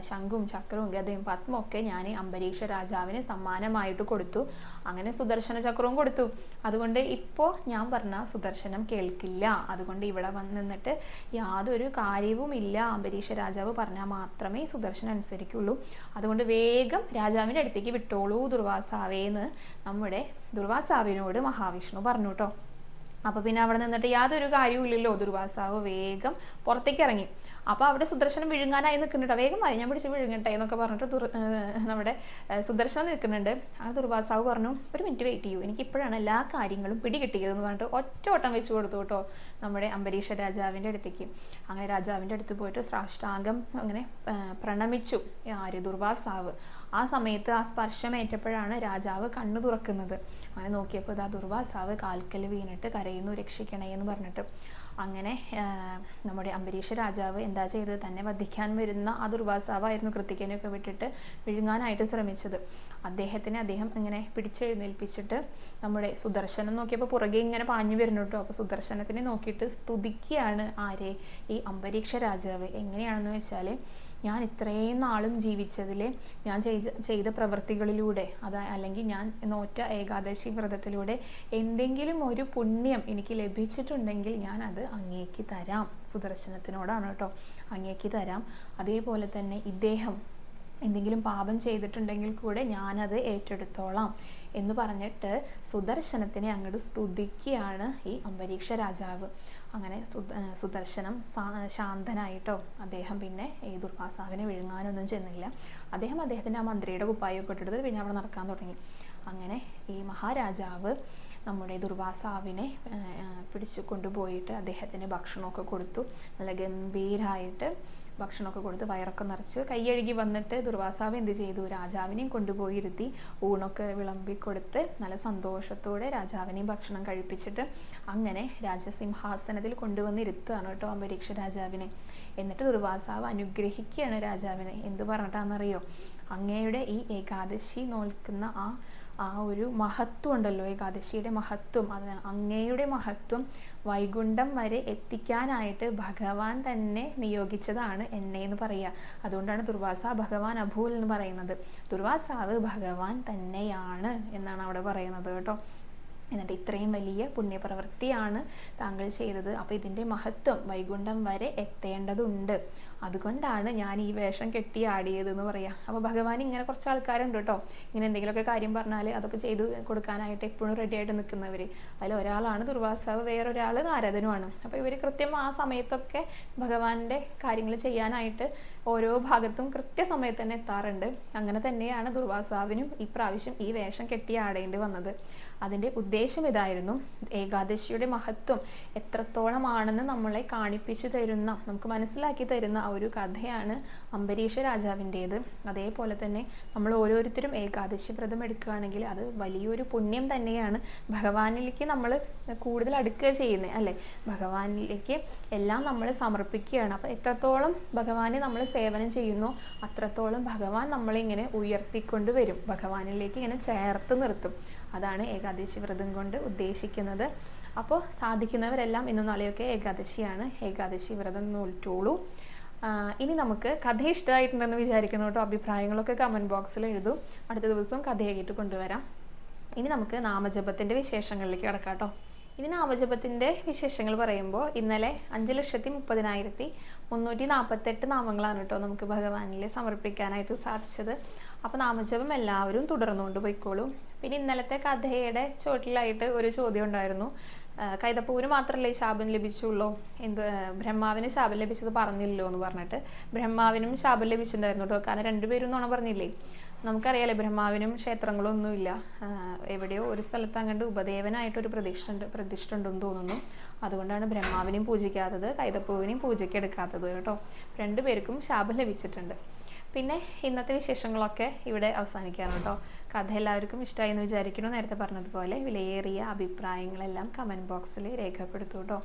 ശംഖും ചക്രവും ഗതയും പത്മവും ഒക്കെ ഞാൻ അംബരീഷ രാജാവിന് സമ്മാനമായിട്ട് കൊടുത്തു. അങ്ങനെ സുദർശന ചക്രവും കൊടുത്തു. അതുകൊണ്ട് ഇപ്പോൾ ഞാൻ പറഞ്ഞ സുദർശനം കേൾക്കില്ല. അതുകൊണ്ട് ഇവിടെ വന്ന് നിന്നിട്ട് യാതൊരു കാര്യവുമില്ല അംബരീഷ രാജാവ് പറഞ്ഞാൽ മാത്രമേ സുദർശനം അനുസരിക്കുള്ളൂ. അതുകൊണ്ട് വേഗം രാജാവിന്റെ അടുത്തേക്ക് വിട്ടോളൂ ദുർവാസാവേന്ന് നമ്മുടെ ദുർവാസാവിനോട് മഹാവിഷ്ണു പറഞ്ഞു കേട്ടോ അപ്പൊ പിന്നെ അവിടെ നിന്നിട്ട് യാതൊരു കാര്യവും ഇല്ലല്ലോ ദുർവാസാവ് വേഗം പുറത്തേക്ക് ഇറങ്ങി. അപ്പൊ അവിടെ സുദർശനം വിഴുങ്ങാനായി നിൽക്കുന്നുണ്ട്. വേഗം വായി ഞാൻ പിടിച്ച് വിഴുങ്ങട്ടെ എന്നൊക്കെ പറഞ്ഞിട്ട് നമ്മുടെ സുദർശനം നിൽക്കുന്നുണ്ട്. ആ ദുർവാസാവ് പറഞ്ഞു ഒരു മിനിറ്റ് വെയിറ്റ് ചെയ്യൂ. എനിക്ക് ഇപ്പോഴാണ് എല്ലാ കാര്യങ്ങളും പിടികിട്ടിയതെന്ന് പറഞ്ഞിട്ട് ഒറ്റ ഓട്ടം വെച്ച് കൊടുത്തു കേട്ടോ നമ്മുടെ അംബരീഷ രാജാവിന്റെ അടുത്തേക്ക്. അങ്ങനെ രാജാവിന്റെ അടുത്ത് പോയിട്ട് സാഷ്ടാംഗം അങ്ങനെ പ്രണമിച്ചു ആര് ദുർവാസാവ്. ആ സമയത്ത് ആ സ്പർശമേറ്റപ്പോഴാണ് രാജാവ് കണ്ണു തുറക്കുന്നത്. അങ്ങനെ നോക്കിയപ്പോൾ ആ ദുർവാസാവ് കാൽക്കൽ വീണിട്ട് കരയുന്നു രക്ഷിക്കണേ എന്ന് പറഞ്ഞിട്ട്. അങ്ങനെ നമ്മുടെ അംബരീഷ രാജാവ് എന്താ ചെയ്തത്? തന്നെ വധിക്കാൻ വരുന്ന ആ ദുർവാസാവായിരുന്നു കൃത്തികനെയൊക്കെ വിട്ടിട്ട് വിഴുങ്ങാനായിട്ട് ശ്രമിച്ചത്. അദ്ദേഹത്തിനെ അദ്ദേഹം ഇങ്ങനെ പിടിച്ചെഴുന്നേൽപ്പിച്ചിട്ട് നമ്മുടെ സുദർശനം നോക്കിയപ്പോൾ പുറകെ ഇങ്ങനെ പാഞ്ഞു വരുന്നു കേട്ടോ. അപ്പോൾ സുദർശനത്തിനെ നോക്കിയിട്ട് സ്തുതിക്കുകയാണ് ആരെ? ഈ അംബരീക്ഷ രാജാവ്. എങ്ങനെയാണെന്ന് വെച്ചാൽ ഞാൻ ഇത്രയും നാളും ജീവിച്ചതിൽ ഞാൻ ചെയ്ത ചെയ്ത പ്രവൃത്തികളിലൂടെ അത് അല്ലെങ്കിൽ ഞാൻ നോറ്റ ഏകാദശി വ്രതത്തിലൂടെ എന്തെങ്കിലും ഒരു പുണ്യം എനിക്ക് ലഭിച്ചിട്ടുണ്ടെങ്കിൽ ഞാൻ അത് അങ്ങേക്ക് തരാം. സുദർശനത്തിനോടാണ് കേട്ടോ. അങ്ങേക്ക് തരാം. അതേപോലെ തന്നെ ഇദ്ദേഹം എന്തെങ്കിലും പാപം ചെയ്തിട്ടുണ്ടെങ്കിൽ കൂടെ ഞാനത് ഏറ്റെടുത്തോളാം എന്ന് പറഞ്ഞിട്ട് സുദർശനത്തിനെ അങ്ങോട്ട് സ്തുതിക്കുകയാണ് ഈ അംബരീക്ഷ രാജാവ്. അങ്ങനെ സുദർശനം ശാന്തനായിട്ടോ അദ്ദേഹം പിന്നെ ഈ ദുർവാസാവിനെ വിഴുങ്ങാനൊന്നും ചെന്നില്ല. അദ്ദേഹം അദ്ദേഹത്തിന്റെ ആ മന്ത്രിയുടെ കുപ്പായൊക്കെ ഇട്ടെടുത്ത് പിന്നെ അവിടെ നടക്കാൻ തുടങ്ങി. അങ്ങനെ ഈ മഹാരാജാവ് നമ്മുടെ ദുർവാസാവിനെ പിടിച്ചു കൊണ്ടുപോയിട്ട് അദ്ദേഹത്തിന് ഭക്ഷണമൊക്കെ കൊടുത്തു. നല്ല ഗംഭീരമായിട്ട് ഭക്ഷണമൊക്കെ കൊടുത്ത് വയറൊക്കെ നിറച്ച് കൈയഴുകി വന്നിട്ട് ദുർവാസാവ് എന്ത് ചെയ്തു? രാജാവിനെയും കൊണ്ടുപോയി ഇരുത്തി ഊണൊക്കെ വിളമ്പി കൊടുത്ത് നല്ല സന്തോഷത്തോടെ രാജാവിനെയും ഭക്ഷണം കഴിപ്പിച്ചിട്ട് അങ്ങനെ രാജസിംഹാസനത്തിൽ കൊണ്ടുവന്ന് ഇരുത്തുകയാണ് കേട്ടോ അംബരീക്ഷ രാജാവിനെ. എന്നിട്ട് ദുർവാസാവ് അനുഗ്രഹിക്കുകയാണ് രാജാവിനെ. എന്ത് പറഞ്ഞിട്ടാണെന്നറിയോ? അങ്ങയുടെ ഈ ഏകാദശി നോൽക്കുന്ന ആ ആ ഒരു മഹത്വം ഉണ്ടല്ലോ ഏകാദശിയുടെ മഹത്വം. അത് അങ്ങയുടെ മഹത്വം വൈകുണ്ഠം വരെ എത്തിക്കാനായിട്ട് ഭഗവാൻ തന്നെ നിയോഗിച്ചതാണ് എന്നെ എന്ന് പറയുക അതുകൊണ്ടാണ് ദുർവാസ ഭഗവാൻ അഭൂൽ എന്ന് പറയുന്നത്. ദുർവാസാവ് ഭഗവാൻ തന്നെയാണ് എന്നാണ് അവിടെ പറയുന്നത് കേട്ടോ. എന്നിട്ട് ഇത്രയും വലിയ പുണ്യപ്രവൃത്തിയാണ് താങ്കൾ ചെയ്തത്. അപ്പോൾ ഇതിന്റെ മഹത്വം വൈകുണ്ഠം വരെ എത്തേണ്ടതുണ്ട്. അതുകൊണ്ടാണ് ഞാൻ ഈ വേഷം കെട്ടി ആടിയത് എന്ന് പറയാം. അപ്പോൾ ഭഗവാൻ ഇങ്ങനെ കുറച്ച് ആൾക്കാരുണ്ട് കേട്ടോ ഇങ്ങനെ എന്തെങ്കിലുമൊക്കെ കാര്യം പറഞ്ഞാൽ അതൊക്കെ ചെയ്ത് കൊടുക്കാനായിട്ട് എപ്പോഴും റെഡി ആയിട്ട് നിൽക്കുന്നവർ അതിൽ ഒരാളാണ് ദുർവാസാവ് വേറൊരാൾ നാരദനുമാണ് അപ്പോൾ ഇവർ കൃത്യം ആ സമയത്തൊക്കെ ഭഗവാന്റെ കാര്യങ്ങൾ ചെയ്യാനായിട്ട് ഓരോ ഭാഗത്തും കൃത്യസമയത്ത് തന്നെ എത്താറുണ്ട്. അങ്ങനെ തന്നെയാണ് ദുർവാസാവിനും ഈ പ്രാവശ്യം ഈ വേഷം കെട്ടി ആടേണ്ടി വന്നത്. അതിന്റെ ഉദ്ദേശം ഇതായിരുന്നു. ഏകാദശിയുടെ മഹത്വം എത്രത്തോളമാണെന്ന് നമ്മളെ കാണിപ്പിച്ചു തരുന്ന നമുക്ക് മനസ്സിലാക്കി തരുന്ന ആ ഒരു കഥയാണ് അംബരീഷ രാജാവിന്റേത്. അതേപോലെ തന്നെ നമ്മൾ ഓരോരുത്തരും ഏകാദശി വ്രതം എടുക്കുകയാണെങ്കിൽ അത് വലിയൊരു പുണ്യം തന്നെയാണ്. ഭഗവാനിലേക്ക് നമ്മൾ കൂടുതൽ അടുക്കുക ചെയ്യുന്നത് അല്ലേ? ഭഗവാനിലേക്ക് എല്ലാം നമ്മൾ സമർപ്പിക്കുകയാണ്. അപ്പോൾ എത്രത്തോളം ഭഗവാനെ നമ്മൾ സേവനം ചെയ്യുന്നു അത്രത്തോളം ഭഗവാൻ നമ്മളിങ്ങനെ ഉയർത്തിക്കൊണ്ട് വരും. ഭഗവാനിലേക്ക് ഇങ്ങനെ ചേർത്ത് നിർത്തും. അതാണ് ഏകാദശി വ്രതം കൊണ്ട് ഉദ്ദേശിക്കുന്നത്. അപ്പോൾ സാധിക്കുന്നവരെല്ലാം ഇന്നും നാളെയൊക്കെ ഏകാദശിയാണ്. ഏകാദശി വ്രതം നോറ്റോളൂ ഇനി നമുക്ക് കഥ ഇഷ്ടമായിട്ടുണ്ടെന്ന് വിചാരിക്കുന്ന കേട്ടോ. അഭിപ്രായങ്ങളൊക്കെ കമന്റ് ബോക്സിൽ എഴുതും. അടുത്ത ദിവസം കഥയായിട്ട് കൊണ്ടുവരാം. ഇനി നമുക്ക് നാമജപത്തിന്റെ വിശേഷങ്ങളിലേക്ക് കിടക്കാം കേട്ടോ. ഇനി നാമജപത്തിന്റെ വിശേഷങ്ങൾ പറയുമ്പോൾ ഇന്നലെ അഞ്ച് ലക്ഷത്തി മുപ്പതിനായിരത്തി മുന്നൂറ്റി നാൽപ്പത്തെട്ട് നാമങ്ങളാണ് കേട്ടോ നമുക്ക് ഭഗവാനിൽ സമർപ്പിക്കാനായിട്ട് സാധിച്ചത്. അപ്പോൾ നാമജപം എല്ലാവരും തുടർന്നുകൊണ്ട് പോയിക്കോളും. പിന്നെ ഇന്നലത്തെ കഥയുടെ ചോട്ടിലായിട്ട് ഒരു ചോദ്യം ഉണ്ടായിരുന്നു. കൈതപ്പൂവിന് മാത്രമല്ലേ ശാപം ലഭിച്ചുള്ളൂ? എന്ത് ബ്രഹ്മാവിന് ശാപം ലഭിച്ചത് പറഞ്ഞില്ലല്ലോ എന്ന് പറഞ്ഞിട്ട് ബ്രഹ്മാവിനും ശാപം ലഭിച്ചിട്ടുണ്ടായിരുന്നു കേട്ടോ. കാരണം രണ്ടുപേരും എന്നാണ് പറഞ്ഞില്ലേ? നമുക്കറിയാലേ ബ്രഹ്മാവിനും ക്ഷേത്രങ്ങളൊന്നുമില്ല. എവിടെയോ ഒരു സ്ഥലത്ത് അങ്ങോട്ട് ഉപദേവനായിട്ടൊരു പ്രതിഷ്ഠ ഉണ്ട് പ്രതിഷ്ഠ ഉണ്ടെന്ന് തോന്നുന്നു. അതുകൊണ്ടാണ് ബ്രഹ്മാവിനെയും പൂജിക്കാത്തത് കൈതപ്പൂവിനെയും പൂജയ്ക്കെടുക്കാത്തത് കേട്ടോ. രണ്ടുപേർക്കും ശാപം ലഭിച്ചിട്ടുണ്ട്. പിന്നെ ഇന്നത്തെ വിശേഷങ്ങളൊക്കെ ഇവിടെ അവസാനിക്കുകയാണ് കേട്ടോ. കഥ എല്ലാവർക്കും ഇഷ്ടമായി എന്ന് വിചാരിക്കുന്നു. നേരത്തെ പറഞ്ഞതുപോലെ വിലയേറിയ അഭിപ്രായങ്ങളെല്ലാം കമന്റ് ബോക്സിൽ രേഖപ്പെടുത്തു കേട്ടോ.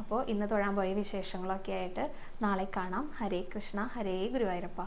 അപ്പോൾ ഇന്ന് തൊഴാൻ പോയ വിശേഷങ്ങളൊക്കെ ആയിട്ട് നാളെ കാണാം. ഹരേ കൃഷ്ണ ഹരേ ഗുരുവായൂരപ്പ.